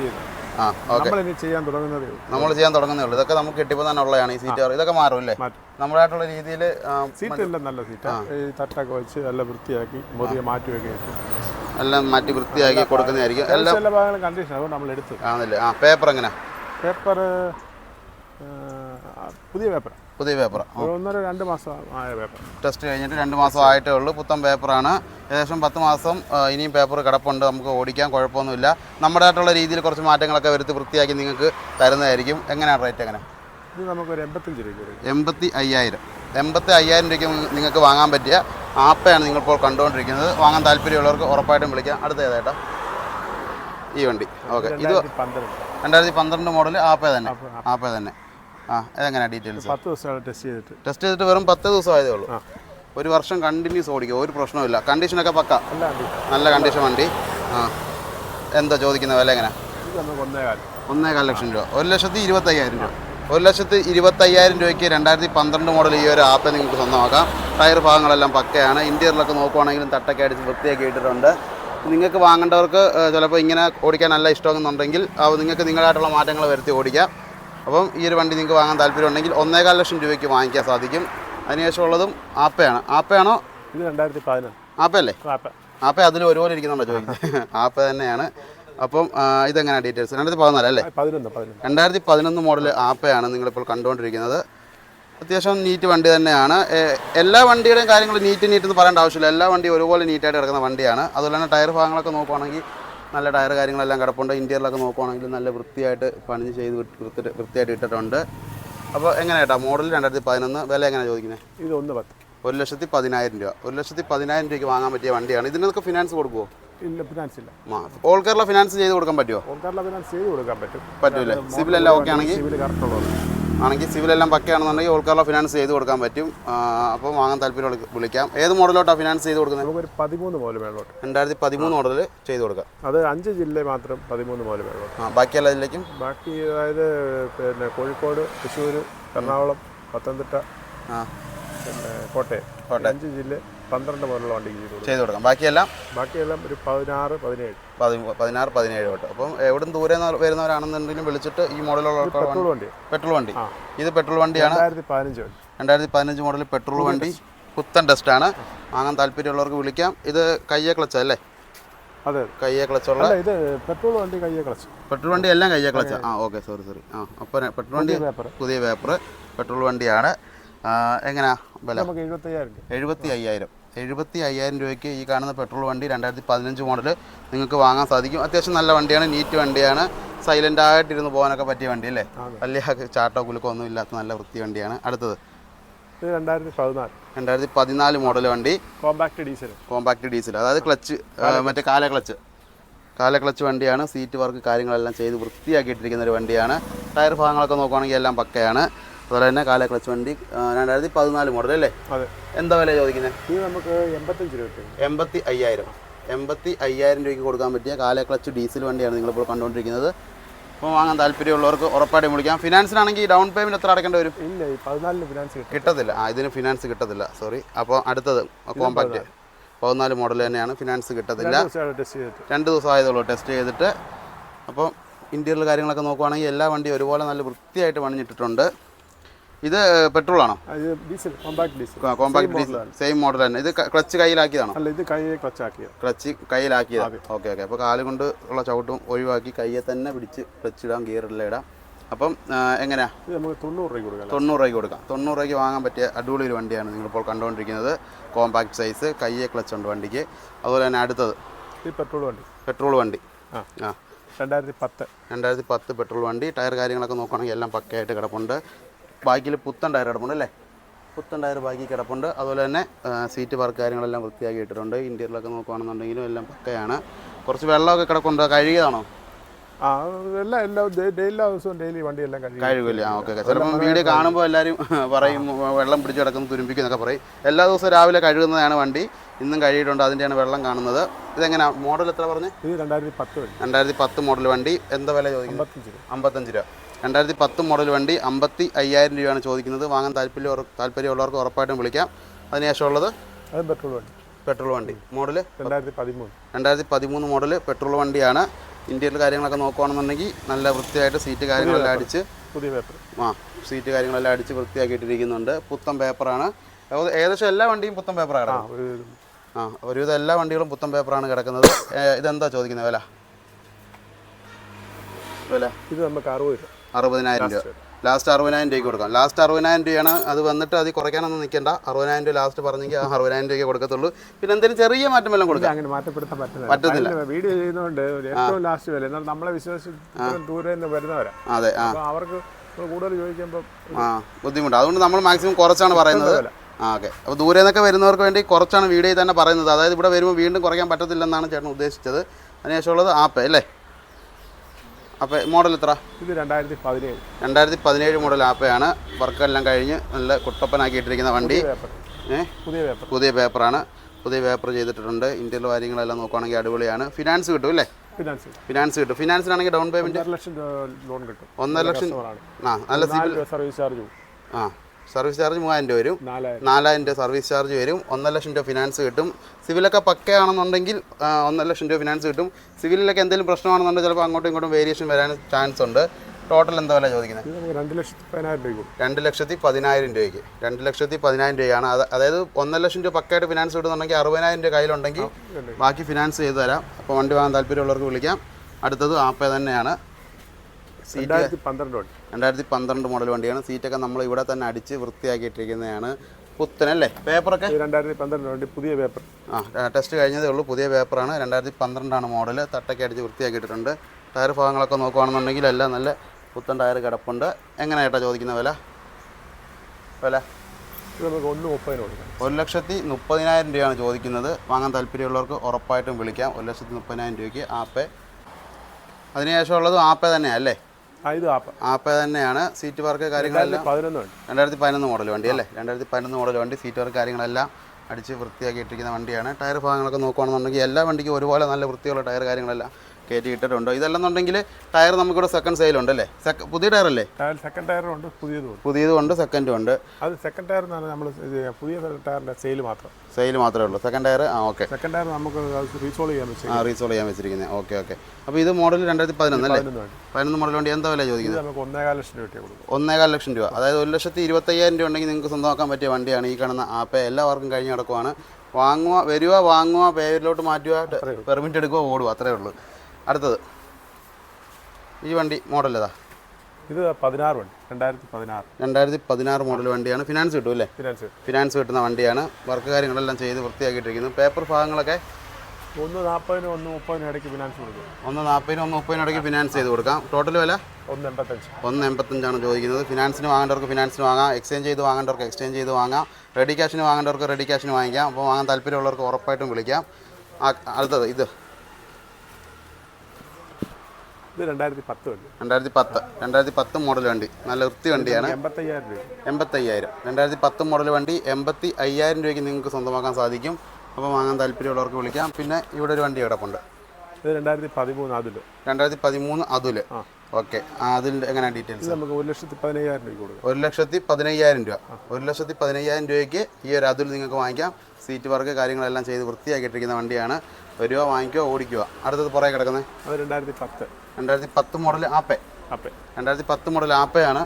നമ്മളിനി ചെയ്യാൻ തുടങ്ങുന്നതേ നമ്മൾ ചെയ്യാൻ തുടങ്ങുന്നേ ഉള്ളൂ. ഇതൊക്കെ നമുക്ക് കിട്ടിയപ്പോൾ തന്നെ ഉള്ളതാണ് ഈ സീറ്റ് ഇതൊക്കെ മാറും അല്ലേ? നമ്മളായിട്ടുള്ള രീതിയിൽ സീറ്റ് എല്ലാം നല്ല ഈ തട്ടൊക്കെ വെച്ച് നല്ല വൃത്തിയാക്കി മുറിയെ മാറ്റി വെക്കുക എല്ലാം മാറ്റി വൃത്തിയാക്കി കൊടുക്കുന്നതായിരിക്കും. എല്ലാം എല്ലാ ഭാഗങ്ങളും കണ്ടീഷൻ അതുകൊണ്ട് നമ്മൾ എടുത്തു. ആണല്ലേ? ആ പേപ്പർ എങ്ങനെ? പേപ്പർ പുതിയ പേപ്പർ പുതിയ പേപ്പർ ഒന്നര രണ്ട് മാസം ആയ പേപ്പർ ടെസ്റ്റ് കഴിഞ്ഞിട്ട് രണ്ട് മാസം ആയിട്ടേ ഉള്ളൂ. പുത്തൻ പേപ്പറാണ് ഏകദേശം പത്ത് മാസം ഇനിയും പേപ്പർ കിടപ്പുണ്ട്. നമുക്ക് ഓടിക്കാൻ കുഴപ്പമൊന്നുമില്ല. നമ്മുടേതായിട്ടുള്ള രീതിയിൽ കുറച്ച് മാറ്റങ്ങളൊക്കെ വരുത്തി വൃത്തിയാക്കി നിങ്ങൾക്ക് തരുന്നതായിരിക്കും. എങ്ങനെയാണ് റേറ്റ് എങ്ങനെ? ഇത് നമുക്കൊരു എൺപത്തഞ്ച് രൂപ എൺപത്തി അയ്യായിരം എൺപത്തി അയ്യായിരം രൂപയ്ക്ക് നിങ്ങൾക്ക് വാങ്ങാൻ പറ്റിയ ആപ്പയാണ് നിങ്ങളിപ്പോൾ കണ്ടുകൊണ്ടിരിക്കുന്നത്. വാങ്ങാൻ താല്പര്യമുള്ളവർക്ക് ഉറപ്പായിട്ടും വിളിക്കാം. അടുത്ത ഏതായിട്ടാ ഈ വണ്ടി. ഓക്കെ. ഇത് രണ്ടായിരത്തി പന്ത്രണ്ട്. മോഡൽ ആപ്പേ തന്നെ. ആപ്പേ തന്നെ. ആ ഇതെങ്ങനെയാണ് ഡീറ്റെയിൽസ് പത്ത് ദിവസമാണ് ടെസ്റ്റ് ചെയ്തിട്ട്. ടെസ്റ്റ് ചെയ്തിട്ട് വെറും പത്ത് ദിവസം ആയതേ ഉള്ളൂ ഒരു വർഷം കണ്ടിന്യൂസ് ഓടിക്കും ഒരു പ്രശ്നമില്ല കണ്ടീഷനൊക്കെ പക്ക? നല്ല കണ്ടീഷൻ വണ്ടി? ആ. എന്താ ചോദിക്കുന്ന വില എങ്ങനെ? ഒന്നേ കാല ഒന്നേകാൽ. ലക്ഷം രൂപ. ഒരു ലക്ഷത്തി ഇരുപത്തയ്യായിരം രൂപ. ഒരു ലക്ഷത്തി ഇരുപത്തയ്യായിരം രൂപയ്ക്ക് രണ്ടായിരത്തി പന്ത്രണ്ട് മോഡൽ ഈ ഒരു ആപ്പ് നിങ്ങൾക്ക് സ്വന്തമാക്കാം. ടയർ ഭാഗങ്ങളെല്ലാം പക്കയാണ്. ഇന്റീരിയറിലൊക്കെ നോക്കുവാണെങ്കിലും തട്ടൊക്കെ അടിച്ച് വൃത്തിയൊക്കെ ഇട്ടിട്ടുണ്ട്. നിങ്ങൾക്ക് വാങ്ങേണ്ടവർക്ക് ചിലപ്പോൾ ഇങ്ങനെ ഓടിക്കാൻ നല്ല ഇഷ്ടമെന്നുണ്ടെങ്കിൽ അത് നിങ്ങൾക്ക് നിങ്ങളായിട്ടുള്ള മാറ്റങ്ങൾ വരുത്തി ഓടിക്കാം. അപ്പം ഈ ഒരു വണ്ടി നിങ്ങൾക്ക് വാങ്ങാൻ താല്പര്യമുണ്ടെങ്കിൽ ഒന്നേകാൽ ലക്ഷം രൂപയ്ക്ക് വാങ്ങിക്കാൻ സാധിക്കും. അതിനുശേഷമുള്ളതും ആപ്പയാണ്. ആപ്പയാണോ? ഇത് രണ്ടായിരത്തി പതിനൊന്ന് ആപ്പയല്ലേ? ആപ്പ. ആപ്പ അതിൽ ഒരുപോലെ ഇരിക്കുന്നുണ്ടോ ചോദിക്കുന്നത്? ആപ്പ തന്നെയാണ്. അപ്പം ഇതെങ്ങനെയാണ് ഡീറ്റെയിൽസ്? രണ്ടായിരത്തി പതിനാല് അല്ലേ? രണ്ടായിരത്തി പതിനൊന്ന് മോഡൽ ആപ്പയാണ് നിങ്ങളിപ്പോൾ കണ്ടുകൊണ്ടിരിക്കുന്നത്. അത്യാവശ്യം നീറ്റ് വണ്ടി തന്നെയാണ്. എല്ലാ വണ്ടിയുടെയും കാര്യങ്ങൾ നീറ്റ് നീറ്റ് എന്ന് പറയേണ്ട ആവശ്യമില്ല. എല്ലാ വണ്ടിയും ഒരുപോലെ നീറ്റായിട്ട് കിടക്കുന്ന വണ്ടിയാണ്. അതുപോലെ തന്നെ ടയർ ഭാഗങ്ങളൊക്കെ നോക്കുവാണെങ്കിൽ നല്ല ടയർ കാര്യങ്ങളെല്ലാം കിടപ്പുണ്ട്. ഇന്റീരിയലൊക്കെ നോക്കുവാണെങ്കിൽ നല്ല വൃത്തിയായിട്ട് പണിഞ്ഞ് ചെയ്ത് വൃത്തി വൃത്തിയായിട്ട് ഇട്ടിട്ടുണ്ട്. അപ്പോൾ എങ്ങനെ മോഡൽ രണ്ടായിരത്തി പതിനൊന്ന് വില എങ്ങനെയാണ് ചോദിക്കുന്നത് ഇത് ഒന്ന് പത്ത്. ഒരു ലക്ഷത്തി പതിനായിരം രൂപ. ഒരു ലക്ഷത്തി പതിനായിരം രൂപയ്ക്ക് വാങ്ങാൻ പറ്റിയ വണ്ടിയാണ്. ഇതിനൊക്കെ ഫിനാൻസ് കൊടുക്കുമോ ഇല്ല ഫിനാൻസ് ഇല്ല. ഓൾ കേരള ഫിനാൻസ് ചെയ്ത് കൊടുക്കാൻ പറ്റുമോ ഓൾ കേരള ഫിനാൻസ് ചെയ്ത് കൊടുക്കാൻ പറ്റും. പറ്റൂല്ലേ? സിബിൽ എല്ലാം ഓക്കെ ആണെങ്കിൽ? സിബിൽ കറക്റ്റ് ഉള്ളത് ആണെങ്കിൽ സിവിലെല്ലാം പക്കയാണെന്നുണ്ടെങ്കിൽ ഓൾ കേരള ഫിനാൻസ് ചെയ്ത് കൊടുക്കാൻ പറ്റും. അപ്പോൾ വാങ്ങാൻ താല്പര്യം വിളിക്കാം. ഏത് മോഡലോട്ടാണ് ഫിനാൻസ് ചെയ്ത് കൊടുക്കുന്നത്? നമുക്കൊരു പതിമൂന്ന് മോഡൽ മേളോട്ട് രണ്ടായിരത്തി പതിമൂന്ന് മോഡൽ ചെയ്ത് കൊടുക്കാം. അത് അഞ്ച് ജില്ല മാത്രം പതിമൂന്ന് മോഡൽ മേളോട്ട് ആ ബാക്കിയുള്ള ജില്ലയ്ക്കും? ബാക്കി അതായത് പിന്നെ കോഴിക്കോട് തൃശ്ശൂർ എറണാകുളം പത്തനംതിട്ട ആ. പിന്നെ കോട്ടയം. കോട്ടയം. അഞ്ച് ജില്ല പന്ത്രണ്ട് മുതലുള്ള വണ്ടി ചെയ്ത് കൊടുക്കും. ചെയ്ത് കൊടുക്കാം. ബാക്കിയെല്ലാം? ബാക്കിയെല്ലാം ഒരു പതിനാറ് പതിനേഴ്. പതി പതിനാറ് പതിനേഴ് തൊട്ട് അപ്പം എവിടും ദൂരെ നിന്ന് വരുന്നവരാണെന്നുണ്ടെങ്കിലും വിളിച്ചിട്ട് ഈ മോഡലുള്ള പെട്രോൾ വണ്ടി പെട്രോൾ വണ്ടി. ഇത് പെട്രോൾ വണ്ടിയാണ്. രണ്ടായിരത്തി പതിനഞ്ച് വണ്ടി. രണ്ടായിരത്തി പതിനഞ്ച് മോഡൽ പെട്രോൾ വണ്ടി. പുത്തൻ ആണ് വാങ്ങാൻ താല്പര്യമുള്ളവർക്ക് വിളിക്കാം. ഇത് കയ്യെ ക്ലച്ച് അല്ലേ? അതെ. കയ്യെ ക്ലച്ചുള്ള അല്ല ഇത് പെട്രോൾ വണ്ടി കയ്യെ ക്ലച്ച്. പെട്രോൾ വണ്ടി എല്ലാം കയ്യെ ക്ലച്ച്. ആ ഓക്കെ സോറി സോറി. ആ അപ്പോൾ പെട്രോൾ വണ്ടി പേപ്പർ പുതിയ പേപ്പർ പെട്രോൾ വണ്ടിയാണ്. ആ, എങ്ങനെയാ വില? നമുക്ക് എഴുപത്തയ്യായിരം രൂപ. എഴുപത്തി അയ്യായിരം. എഴുപത്തി അയ്യായിരം രൂപയ്ക്ക് ഈ കാണുന്ന പെട്രോൾ വണ്ടി രണ്ടായിരത്തി പതിനഞ്ച് മോഡൽ നിങ്ങൾക്ക് വാങ്ങാൻ സാധിക്കും. അത്യാവശ്യം നല്ല വണ്ടിയാണ് നീറ്റ് വണ്ടിയാണ്. സൈലന്റ് ആയിട്ടിരുന്ന് പോകാനൊക്കെ പറ്റിയ വണ്ടി അല്ലേ? വലിയ ചാട്ടോ കുലുക്കോ ഒന്നും ഇല്ലാത്ത നല്ല വൃത്തി വണ്ടിയാണ്. അടുത്തത്? ഇത് രണ്ടായിരത്തി പതിനാല് രണ്ടായിരത്തി പതിനാല് മോഡൽ വണ്ടി. കോമ്പാക്ട് ഡീസൽ കോമ്പാക്ട് ഡീസൽ അതായത് ക്ലച്ച് മറ്റേ കാല ക്ലച്ച് കാല ക്ലച്ച് വണ്ടിയാണ്. സീറ്റ് വർക്ക് കാര്യങ്ങളെല്ലാം ചെയ്ത് വൃത്തിയാക്കിയിട്ടിരിക്കുന്ന ഒരു വണ്ടിയാണ്. ടയർ ഭാഗങ്ങളൊക്കെ നോക്കുവാണെങ്കിൽ എല്ലാം പക്കയാണ്. അതുപോലെ തന്നെ കാല ക്ലച്ച് വണ്ടി രണ്ടായിരത്തി പതിനാല് മോഡൽ അല്ലേ? എന്താ വില ചോദിക്കുന്നത് ഇത് നമുക്ക് എൺപത്തഞ്ച് രൂപ എൺപത്തി അയ്യായിരം എൺപത്തി അയ്യായിരം രൂപയ്ക്ക് കൊടുക്കാൻ പറ്റിയ കാല ക്ലച്ച് ഡീസൽ വണ്ടിയാണ് നിങ്ങളിപ്പോൾ കണ്ടുകൊണ്ടിരിക്കുന്നത്. അപ്പോൾ വാങ്ങാൻ താല്പര്യമുള്ളവർക്ക് ഉറപ്പായിട്ടും വിളിക്കാം. ഫിനാൻസിനാണെങ്കിൽ ഡൗൺ പേയ്മെന്റ് എത്ര അടക്കേണ്ടി വരും? ഇല്ല പതിനാലിന് ഫിനാൻസ് കിട്ടും കിട്ടത്തില്ല. ആ ഇതിന് ഫിനാൻസ് കിട്ടത്തില്ല. സോറി. അപ്പോൾ അടുത്തത് കോമ്പാക്റ്റ്. പതിനാല്. മോഡൽ തന്നെയാണ്. ഫിനാൻസ് കിട്ടത്തില്ല. രണ്ട് ദിവസമാണ് ടെസ്റ്റ് ചെയ്തിട്ട്. രണ്ട് ദിവസം ആയതുള്ളൂ ടെസ്റ്റ് ചെയ്തിട്ട്. അപ്പോൾ ഇന്റീരിയൽ കാര്യങ്ങളൊക്കെ നോക്കുവാണെങ്കിൽ എല്ലാ വണ്ടിയും ഒരുപോലെ നല്ല വൃത്തിയായിട്ട് പണിഞ്ഞിട്ടിട്ടുണ്ട്. ഇത് പെട്രോൾ ആണോ diesel compact diesel. Compact diesel. Same model തന്നെ. ഇത് ക്ലച്ച് കയ്യിലാക്കിയതാണോ? അല്ല ഇത് കൈയെ ക്ലച്ചാക്കിയത് ക്ലച്ച് കയ്യിലാക്കിയത്? ഓക്കെ ഓക്കെ അപ്പോൾ കാൽ കൊണ്ട് ഉള്ള ചവിട്ടും ഒഴിവാക്കി കയ്യെ തന്നെ പിടിച്ച് ക്ലച്ച് ഇടാം ഗിയർ എല്ലാം ഇടാം. അപ്പം എങ്ങനെയാ? നമുക്ക് തൊണ്ണൂറ് രൂപ കൊടുക്കാം തൊണ്ണൂറ് രൂപയ്ക്ക് കൊടുക്കാം. തൊണ്ണൂറ് രൂപയ്ക്ക് വാങ്ങാൻ പറ്റിയ അടിപൊളി ഒരു വണ്ടിയാണ് നിങ്ങളിപ്പോൾ കണ്ടുകൊണ്ടിരിക്കുന്നത്. കോമ്പാക്ട് സൈസ് കയ്യെ ക്ലച്ച് ഉണ്ട് വണ്ടിക്ക്. അതുപോലെ തന്നെ അടുത്തത്. പെട്രോൾ വണ്ടി. പെട്രോൾ വണ്ടി. ആ. ആ. രണ്ടായിരത്തി പത്ത്. രണ്ടായിരത്തി പത്ത് പെട്രോൾ വണ്ടി. ടയർ കാര്യങ്ങളൊക്കെ നോക്കുകയാണെങ്കിൽ എല്ലാം പക്കയായിട്ട് കിടപ്പുണ്ട്. ബാക്കിൽ പുത്തൻ ടയർ കിടപ്പുണ്ട് അല്ലേ? പുത്തൻ ടയർ ബാക്കി കിടപ്പുണ്ട്. അതുപോലെ തന്നെ സീറ്റ് വർക്ക് കാര്യങ്ങളെല്ലാം വൃത്തിയാക്കി ഇട്ടിട്ടുണ്ട്. ഇന്റീരിയലൊക്കെ നോക്കുകയാണെന്നുണ്ടെങ്കിലും എല്ലാം പക്കയാണ്. കുറച്ച് വെള്ളമൊക്കെ കിടപ്പുണ്ട്. കഴുകിയതാണോ? ആ എല്ലാം എല്ലാം എല്ലാ ദിവസവും ഡെയിലി വണ്ടി എല്ലാം കഴുകില്ല. ആ ഓക്കെ ചിലപ്പം വീഡിയോ കാണുമ്പോൾ എല്ലാവരും പറയും വെള്ളം പിടിച്ച് കിടക്കുന്നു തുരുമ്പിക്കുന്നൊക്കെ പറയും. എല്ലാ ദിവസവും രാവിലെ കഴുകുന്നതാണ് വണ്ടി. ഇന്നും കഴുകിയിട്ടുണ്ട്. അതിന്റെയാണ് വെള്ളം കാണുന്നത്. ഇതെങ്ങനെയാ മോഡൽ എത്ര പറഞ്ഞു? ഇത് രണ്ടായിരത്തി പത്ത് രണ്ടായിരത്തി പത്ത് മോഡൽ വണ്ടി. എന്താ വില ചോദിക്കുന്നത്? അമ്പത്തഞ്ച് രൂപ. രണ്ടായിരത്തി പത്ത് മോഡൽ വണ്ടി അമ്പത്തി അയ്യായിരം രൂപയാണ് ചോദിക്കുന്നത്. വാങ്ങാൻ താല്പര്യം താല്പര്യമുള്ളവർക്ക് ഉറപ്പായിട്ടും വിളിക്കാം. അതിനുശേഷമുള്ളത് അത് പെട്രോൾ വണ്ടി. പെട്രോൾ വണ്ടി. മോഡൽ രണ്ടായിരത്തി പതിമൂന്ന് രണ്ടായിരത്തി പതിമൂന്ന് മോഡൽ പെട്രോൾ വണ്ടിയാണ്. ഇന്ത്യയിൽ കാര്യങ്ങളൊക്കെ നോക്കുകയാണെന്നുണ്ടെങ്കിൽ നല്ല വൃത്തിയായിട്ട് സീറ്റ് കാര്യങ്ങളെല്ലാം അടിച്ച് പുതിയ പേപ്പർ ആ സീറ്റ് കാര്യങ്ങളെല്ലാം അടിച്ച് വൃത്തിയാക്കിയിട്ടിരിക്കുന്നുണ്ട്. പുത്തൻ പേപ്പറാണ് ഏക- ഏകദേശം എല്ലാ വണ്ടിയും പുത്തൻ പേപ്പറാണ് ആ ആ ഒരുവിധം എല്ലാ വണ്ടികളും പുത്തൻ പേപ്പറാണ് കിടക്കുന്നത്. ഇതെന്താ ചോദിക്കുന്നത് വില? വില? ഇത് നമുക്ക് അറുപത് രൂപ. അറുപതിനായിരം രൂപ. ലാസ്റ്റ് അറുപതിനായിരം രൂപയ്ക്ക് കൊടുക്കാം. ലാസ്റ്റ് അറുപതിനായിരം രൂപയാണ്. അത് വന്നിട്ട് അത് കുറയ്ക്കാനൊന്നും നിൽക്കണ്ട. അറുപതിനായിരം രൂപ ലാസ്റ്റ് പറഞ്ഞെങ്കിൽ ആ അറുപതിനായിരം രൂപയ്ക്ക് കൊടുക്കത്തുള്ളൂ. പിന്നെ എന്തെങ്കിലും ചെറിയ മാറ്റം വല്ലതും കൊടുക്കാം. അങ്ങനെ മാറ്റപ്പെടുത്താൻ പറ്റില്ല പറ്റത്തില്ല. വീഡിയോ ചെയ്യുന്നതുകൊണ്ട് ഏറ്റവും ലാസ്റ്റ് വില. എന്നാൽ നമ്മളെ വിശ്വസിച്ച് ദൂരെ നിന്ന് വരുന്നവരാ. അതെ ആ. അവർക്ക് കൂടുതൽ ചോദിക്കുമ്പോൾ ആ ബുദ്ധിമുട്ട്. അതുകൊണ്ട് നമ്മൾ മാക്സിമം കുറച്ചാണ് പറയുന്നത്. ആ ഓക്കെ. അപ്പോൾ ദൂരെ നിന്നൊക്കെ വരുന്നവർക്ക് വേണ്ടി കുറച്ചാണ് വീഡിയോയിൽ തന്നെ പറയുന്നത്. അതായത് ഇവിടെ വരുമ്പോൾ വീണ്ടും കുറയ്ക്കാൻ പറ്റത്തില്ലെന്നാണ് ചേട്ടൻ ഉദ്ദേശിച്ചത്. അതിനുശേഷമുള്ളത് ആപ്പ് അല്ലേ? അപ്പോൾ മോഡൽ എത്ര? ഇത് രണ്ടായിരത്തി പതിനേഴ് രണ്ടായിരത്തി പതിനേഴ് മോഡൽ ആപ്പയാണ്. വർക്കെല്ലാം കഴിഞ്ഞ് നല്ല കുട്ടപ്പനാക്കിയിട്ടിരിക്കുന്ന വണ്ടി. പേപ്പർ പുതിയ പേപ്പർ പുതിയ പേപ്പറാണ് പുതിയ പേപ്പർ ചെയ്തിട്ടുണ്ട്. ഇന്ത്യയിലെ കാര്യങ്ങളെല്ലാം നോക്കുകയാണെങ്കിൽ അടിപൊളിയാണ്. ഫിനാൻസ് കിട്ടും അല്ലേ? ഫിനാൻസ് ഫിനാൻസ് കിട്ടും. ഫിനാൻസിനാണെങ്കിൽ ഡൗൺ പേയ്മെന്റ് ഒന്നര ലക്ഷം ലോൺ കിട്ടും. ഒന്നര ലക്ഷം ആ നല്ല സർവീസ് ചാർജ് ആ. സർവീസ് ചാർജ് മൂവായിരം രൂപ വരും. നാലായിരം. രൂപ സർവീസ് ചാർജ് വരും. ഒന്നര ലക്ഷം രൂപ ഫിനാൻസ് കിട്ടും. സിവിലൊക്കെ പക്കയാണെന്നുണ്ടെങ്കിൽ ഒന്നര ലക്ഷം രൂപ ഫിനാൻസ് കിട്ടും. സിവിലൊക്കെ എന്തെങ്കിലും പ്രശ്നമാണെന്നുണ്ടെങ്കിൽ ചിലപ്പോൾ അങ്ങോട്ടും ഇങ്ങോട്ടും വേരിയേഷൻ വരാൻ ചാൻസ് ഉണ്ട്. ടോട്ടൽ എന്താ വില ചോദിക്കുന്നത്? രണ്ട് ലക്ഷത്തി പതിനായിരം രൂപ രണ്ട് ലക്ഷത്തി പതിനായിരം രൂപയ്ക്ക്. രണ്ട് ലക്ഷത്തി പതിനായിരം രൂപയാണ്. അത് അതായത് ഒന്നര ലക്ഷം രൂപ പക്കയായിട്ട് ഫിനാൻസ് കിട്ടുന്നുണ്ടെങ്കിൽ അറുപതിനായിരം രൂപ കയ്യിലുണ്ടെങ്കിൽ ബാക്കി ഫിനാൻസ് ചെയ്തു തരാം. അപ്പോൾ വണ്ടി വാങ്ങാൻ താല്പര്യമുള്ളവർക്ക് വിളിക്കാം. അടുത്തത് ആപ്പേ തന്നെയാണ്. സീറ്റ് രണ്ടായിരത്തി പന്ത്രണ്ട് മോഡൽ വണ്ടിയാണ്. സീറ്റൊക്കെ നമ്മൾ ഇവിടെ തന്നെ അടിച്ച് വൃത്തിയാക്കിയിട്ടിരിക്കുന്നതാണ്. പുത്തനല്ലേ പേപ്പറൊക്കെ? ഒക്കെ രണ്ടായിരത്തി പന്ത്രണ്ട് വണ്ടി പുതിയ പേപ്പർ. ആ ടെസ്റ്റ് കഴിഞ്ഞതേ ഉള്ളൂ. പുതിയ പേപ്പറാണ്. രണ്ടായിരത്തി പന്ത്രണ്ടാണ് മോഡൽ തട്ടൊക്കെ അടിച്ച് വൃത്തിയാക്കിയിട്ടുണ്ട് ടയർ ഭാഗങ്ങളൊക്കെ നോക്കുകയാണെന്നുണ്ടെങ്കിൽ എല്ലാം നല്ല പുത്തൻ ടയർ കിടപ്പുണ്ട്. എങ്ങനെയായിട്ടാണ് ചോദിക്കുന്ന വില? വില? ഒരു ലക്ഷത്തി മുപ്പതിനായിരം രൂപയാണ് ചോദിക്കുന്നത്. വാങ്ങാൻ താല്പര്യമുള്ളവർക്ക് ഉറപ്പായിട്ടും വിളിക്കാം. ഒരു ലക്ഷത്തി മുപ്പതിനായിരം രൂപയ്ക്ക് ആപ്പേ. അതിനുശേഷമുള്ളത് ആപ്പേ തന്നെയാണ് അല്ലേ? ഇത് ആപ്പ ആപ്പേ തന്നെയാണ്. സീറ്റ് വർക്ക് കാര്യങ്ങളെല്ലാം രണ്ടായിരത്തി പതിനൊന്ന് മോഡൽ വണ്ടി അല്ലേ? രണ്ടായിരത്തി പതിനൊന്ന് മോഡൽ വണ്ടി സീറ്റ് വർക്ക് കാര്യങ്ങളെല്ലാം അടിച്ച് വൃത്തിയാക്കി ഇട്ടിരിക്കുന്ന വണ്ടിയാണ്. ടയർ ഭാഗങ്ങളൊക്കെ നോക്കുകയാണെന്നുണ്ടെങ്കിൽ എല്ലാ വണ്ടിക്കും ഒരുപോലെ നല്ല വൃത്തിയുള്ള ടയർ കാര്യങ്ങളെല്ലാം കയറ്റി ഇതെല്ലാം ഇതല്ലെന്നുണ്ടെങ്കിൽ ടയർ നമുക്കിവിടെ സെക്കൻഡ് സെയിലുണ്ട് അല്ലേ പുതിയ ടയർ അല്ലേ? സെക്കൻഡ് ടയർ ഉണ്ട് പുതിയതും പുതിയതും ഉണ്ട് സെക്കൻഡും ഉണ്ട്. അത് സെക്കൻഡ് ടയർ എന്നാണ് നമ്മൾ പുതിയ ടയറിന്റെ സെയിൽ മാത്രം. സെയിൽ മാത്രമേ ഉള്ളൂ. സെക്കൻഡ് ടയർ ആ ഓക്കെ സെക്കൻഡ് ടയർ നമുക്ക് റീസോൾ ചെയ്യാൻ വെച്ചാൽ ആ റീസോൾവ് ചെയ്യാൻ വെച്ചിരിക്കുന്നത് ഓക്കെ ഓക്കെ അപ്പോൾ ഇത് മോഡൽ രണ്ടായിരത്തി പതിനൊന്ന് അല്ലേ പതിനൊന്ന് മോഡൽ വേണ്ടി എന്താ വില ചോദിക്കുന്നത്? നമുക്ക് ഒന്നേകാൽ ലക്ഷം രൂപ ഒന്നേകാൽ ലക്ഷം രൂപ. അതായത് ഒരു ലക്ഷത്തി ഇരുപത്തയ്യായിരം രൂപ ഉണ്ടെങ്കിൽ നിങ്ങൾക്ക് സ്വന്തമാക്കാൻ പറ്റിയ വണ്ടിയാണ്. ഈ കാണുന്ന ആപ്പ് എല്ലാവർക്കും കഴിഞ്ഞ് കിടക്കുവാണ്. വാങ്ങുക വരിക വാങ്ങുക പേരിലോട്ട് മാറ്റുക പെർമിറ്റ് എടുക്കുക ഓടുക അത്രേ ഉള്ളൂ. അടുത്തത്. ഈ വണ്ടി മോഡൽ ഏതാ? ഇത് പതിനാറ് വണ്ടി രണ്ടായിരത്തി പതിനാറ് രണ്ടായിരത്തി പതിനാറ് മോഡൽ വണ്ടിയാണ്. ഫിനാൻസ് കിട്ടും അല്ലേ? ഫിനാൻസ് ഫിനാൻസ് കിട്ടുന്ന വണ്ടിയാണ്. വർക്ക് കാര്യങ്ങളെല്ലാം ചെയ്ത് വൃത്തിയാക്കിയിട്ടിരിക്കുന്നു. പേപ്പർ ഭാഗങ്ങളൊക്കെ? ഒന്ന് നാൽപ്പതിനും ഒന്ന് മുപ്പതിനും ഇടയ്ക്ക് ഫിനാൻസ് കൊടുക്കും. ഒന്ന് നാൽപ്പതിനും ഒന്ന് മുപ്പതിനും ഇടയ്ക്ക് ഫിനാൻസ് ചെയ്ത് കൊടുക്കാം. ടോട്ടൽ വില? ഒന്ന് എൺപത്തഞ്ച്. ഒന്ന് എൺപത്തഞ്ചാണ് ചോദിക്കുന്നത്. ഫിനാൻസിന് വാങ്ങേണ്ടവർക്ക് ഫിനാൻസിന് വാങ്ങാം. എക്സ്ചേഞ്ച് ചെയ്ത് വാങ്ങേണ്ടവർക്ക് എക്സ്ചേഞ്ച് ചെയ്ത് വാങ്ങാം. റെഡി ക്യാഷിന് വാങ്ങേണ്ടവർക്ക് റെഡി ക്യാഷിന് വാങ്ങിക്കാം. അപ്പോൾ വാങ്ങാൻ താല്പര്യമുള്ളവർക്ക് ഉറപ്പായിട്ടും വിളിക്കാം. അടുത്തത് ഇത്. ഇത് രണ്ടായിരത്തി പത്ത് വണ്ടി. രണ്ടായിരത്തി പത്ത് രണ്ടായിരത്തി പത്ത് മോഡൽ വണ്ടി. നല്ല വൃത്തി വണ്ടിയാണ്. എൺപത്തയ്യായിരം രൂപ എൺപത്തയ്യായിരം. രണ്ടായിരത്തി പത്ത് മോഡൽ വണ്ടി എൺപത്തി അയ്യായിരം രൂപയ്ക്ക് നിങ്ങൾക്ക് സ്വന്തമാക്കാൻ സാധിക്കും. അപ്പോൾ വാങ്ങാൻ താല്പര്യമുള്ളവർക്ക് വിളിക്കാം. പിന്നെ ഇവിടെ ഒരു വണ്ടി കിടപ്പുണ്ട് ഇത് രണ്ടായിരത്തി പതിമൂന്ന് അതിൽ. രണ്ടായിരത്തി പതിമൂന്ന് അതുൽ. ആ. ഓക്കെ. അതിന്റെ എങ്ങനെയാണ് ഡീറ്റെയിൽസ് നമുക്ക് ഒരു ലക്ഷത്തി പതിനയ്യായിരം രൂപ കൊടുക്കും. ഒരു ലക്ഷത്തി പതിനയ്യായിരം രൂപ. ഒരു ലക്ഷത്തി പതിനയ്യായിരം രൂപയ്ക്ക് ഈ ഒരു അതിൽ നിങ്ങൾക്ക് വാങ്ങിക്കാം. സീറ്റ് വർക്ക് കാര്യങ്ങളെല്ലാം ചെയ്ത് വൃത്തിയാക്കിയിട്ടിരിക്കുന്ന വണ്ടിയാണ്. വരിക വാങ്ങിക്കുക ഓടിക്കുക അടുത്തത് പുറകെ കിടക്കുന്നത് അത് രണ്ടായിരത്തി പത്ത് രണ്ടായിരത്തി പത്ത് മോഡൽ ആപ്പേ. അപ്പേ രണ്ടായിരത്തി പത്ത് മോഡൽ ആപ്പയാണ്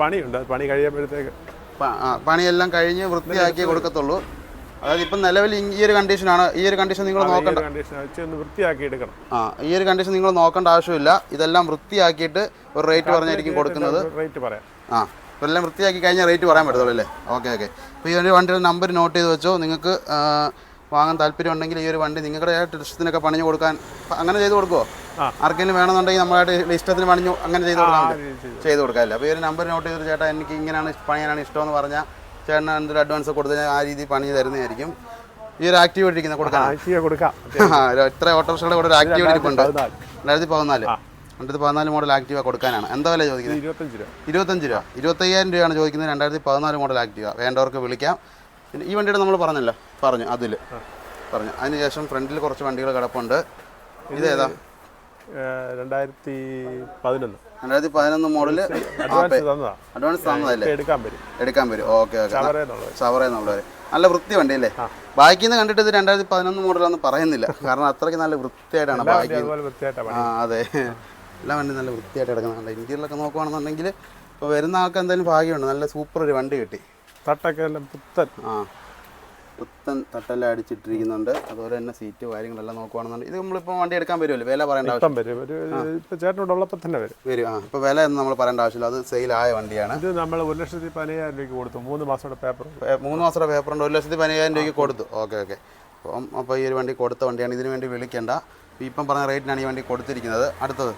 പണിയുണ്ട്. പണി കഴിയുമ്പോഴത്തേക്ക് പണിയെല്ലാം കഴിഞ്ഞ് വൃത്തിയാക്കിയേ കൊടുക്കത്തുള്ളൂ. അതായത് ഇപ്പം നിലവിൽ ഈ ഒരു കണ്ടീഷനാണ് ഈ ഒരു കണ്ടീഷൻ നിങ്ങൾ നോക്കണ്ട. വൃത്തിയാക്കി എടുക്കണം. ആ ഈ ഒരു കണ്ടീഷൻ നിങ്ങൾ നോക്കേണ്ട ആവശ്യമില്ല. ഇതെല്ലാം വൃത്തിയാക്കിയിട്ട് ഒരു റേറ്റ് പറഞ്ഞായിരിക്കും കൊടുക്കുന്നത്. റേറ്റ് പറയാം. ആ ഇതെല്ലാം വൃത്തിയാക്കി കഴിഞ്ഞാൽ റേറ്റ് പറയാൻ പറ്റത്തുള്ളൂ അല്ലേ? Okay okay. അപ്പോൾ ഈ ഒരു വണ്ടിയുടെ നമ്പർ നോട്ട് ചെയ്ത് വെച്ചോ. നിങ്ങൾക്ക് വാങ്ങാൻ താല്പര്യം ഉണ്ടെങ്കിൽ ഈ ഒരു വണ്ടി നിങ്ങളുടെ ഇഷ്ടത്തിനൊക്കെ പണിഞ്ഞു കൊടുക്കാൻ അങ്ങനെ ചെയ്ത് കൊടുക്കുമോ. ആർക്കെങ്കിലും വേണമെന്നുണ്ടെങ്കിൽ നമ്മളായിട്ട് ഇഷ്ടത്തിന് പണിഞ്ഞു അങ്ങനെ ചെയ്ത് കൊടുക്കാൻ ഇത് ചെയ്തു. കൊടുക്കാമല്ലോ അപ്പോൾ ഈ ഒരു നമ്പർ നോട്ട് ചെയ്തിട്ട് ചേട്ടാ എനിക്ക് ഇങ്ങനെയാണ് പണിയാനാണ് ഇഷ്ടമെന്ന് പറഞ്ഞാൽ ചേട്ടന് എന്തൊരു അഡ്വാൻസ് കൊടുത്തു ആ രീതി പണി തരുന്നതായിരിക്കും. ഈ ഒരു ആക്റ്റീവ് ഇരിക്കുന്ന കൊടുക്കാം. എത്ര ഒരു- ഇത്ര ഓട്ടോറിക്ഷയുടെ കൂടെ ഒരു ആക്റ്റീവ് ഇരിപ്പുണ്ട്. രണ്ടായിരത്തി പതിനാല്. രണ്ടായിരത്തി പതിനാല് മോഡൽ ആക്റ്റീവ കൊടുക്കാനാണ്. എന്താ വില ചോദിക്കുന്നത്? ഇരുപത്തഞ്ച് രൂപ. ഇരുപത്തഞ്ച് രൂപ. ഇരുപത്തയ്യായിരം രൂപയാണ് ചോദിക്കുന്നത്. രണ്ടായിരത്തി പതിനാല് മോഡൽ ആക്റ്റീവ വേണ്ടവർക്ക് വിളിക്കാം. പിന്നെ ഈ വണ്ടിയുടെ നമ്മൾ പറഞ്ഞല്ലോ. പറഞ്ഞു അതിൽ പറഞ്ഞു. അതിനുശേഷം ഫ്രണ്ടിൽ കുറച്ച് വണ്ടികൾ കിടപ്പുണ്ട്. ഇതേതാ രണ്ടായിരത്തി പതിനൊന്ന്. രണ്ടായിരത്തി പതിനൊന്ന് മോഡൽ അഡ്വാൻസ് തന്നതാ. അഡ്വാൻസ് തന്നതല്ലേ? എടുക്കാൻ വരും. എടുക്കാൻ വരും. Okay okay. നല്ല വൃത്തി വണ്ടി അല്ലേ ബാക്കിൽ നിന്ന് കണ്ടിട്ട് ഇത് രണ്ടായിരത്തി പതിനൊന്ന് മോഡലാന്ന് പറയുന്നില്ല. കാരണം അത്രയ്ക്ക് നല്ല വൃത്തിയായിട്ടാണ് ബാക്കി ആ അതെ. എല്ലാ വണ്ടി നല്ല വൃത്തിയായിട്ട് കിടക്കുന്നുണ്ട്. ഇന്ത്യയിലൊക്കെ നോക്കുവാണെന്നുണ്ടെങ്കിൽ ഇപ്പോൾ വരുന്ന ആൾക്ക് എന്തായാലും ഭാഗ്യമുണ്ട്. നല്ല സൂപ്പർ ഒരു വണ്ടി കിട്ടി. തട്ടൊക്കെ പുത്തൻ. ആ. പുത്തൻ തട്ടെല്ലാം അടിച്ചിട്ടിരിക്കുന്നുണ്ട് അതുപോലെ തന്നെ സീറ്റ് കാര്യങ്ങളെല്ലാം നോക്കുവാണെന്നുണ്ടെങ്കിൽ ഇത് നമ്മളിപ്പോൾ വണ്ടി എടുക്കാൻ വരുമല്ലോ? വില പറയേണ്ട ആവശ്യം വരും. ചേട്ടനോട് ഉള്ളപ്പോൾ തന്നെ വരും. വരും. ആ ഇപ്പോൾ വില ഒന്നും നമ്മൾ പറയേണ്ട ആവശ്യമില്ല. അത് സെയിലായ വണ്ടിയാണ്. ഇത് നമ്മൾ ഒരു ലക്ഷത്തി പതിനയ്യായിരം രൂപയ്ക്ക് കൊടുത്തു. മൂന്ന് മാസത്തെ പേപ്പർ മൂന്ന് മാസത്തെ പേപ്പറുണ്ട് ഒരു ലക്ഷത്തി പതിനയ്യായിരം രൂപയ്ക്ക് കൊടുത്തു. Okay okay. അപ്പം അപ്പോൾ ഈ ഒരു വണ്ടി കൊടുത്ത വണ്ടിയാണ്. ഇതിന് വേണ്ടി വിളിക്കേണ്ട. ഇപ്പം പറഞ്ഞ റേറ്റിനാണ് ഈ വണ്ടി കൊടുത്തിരിക്കുന്നത്. അടുത്തത്?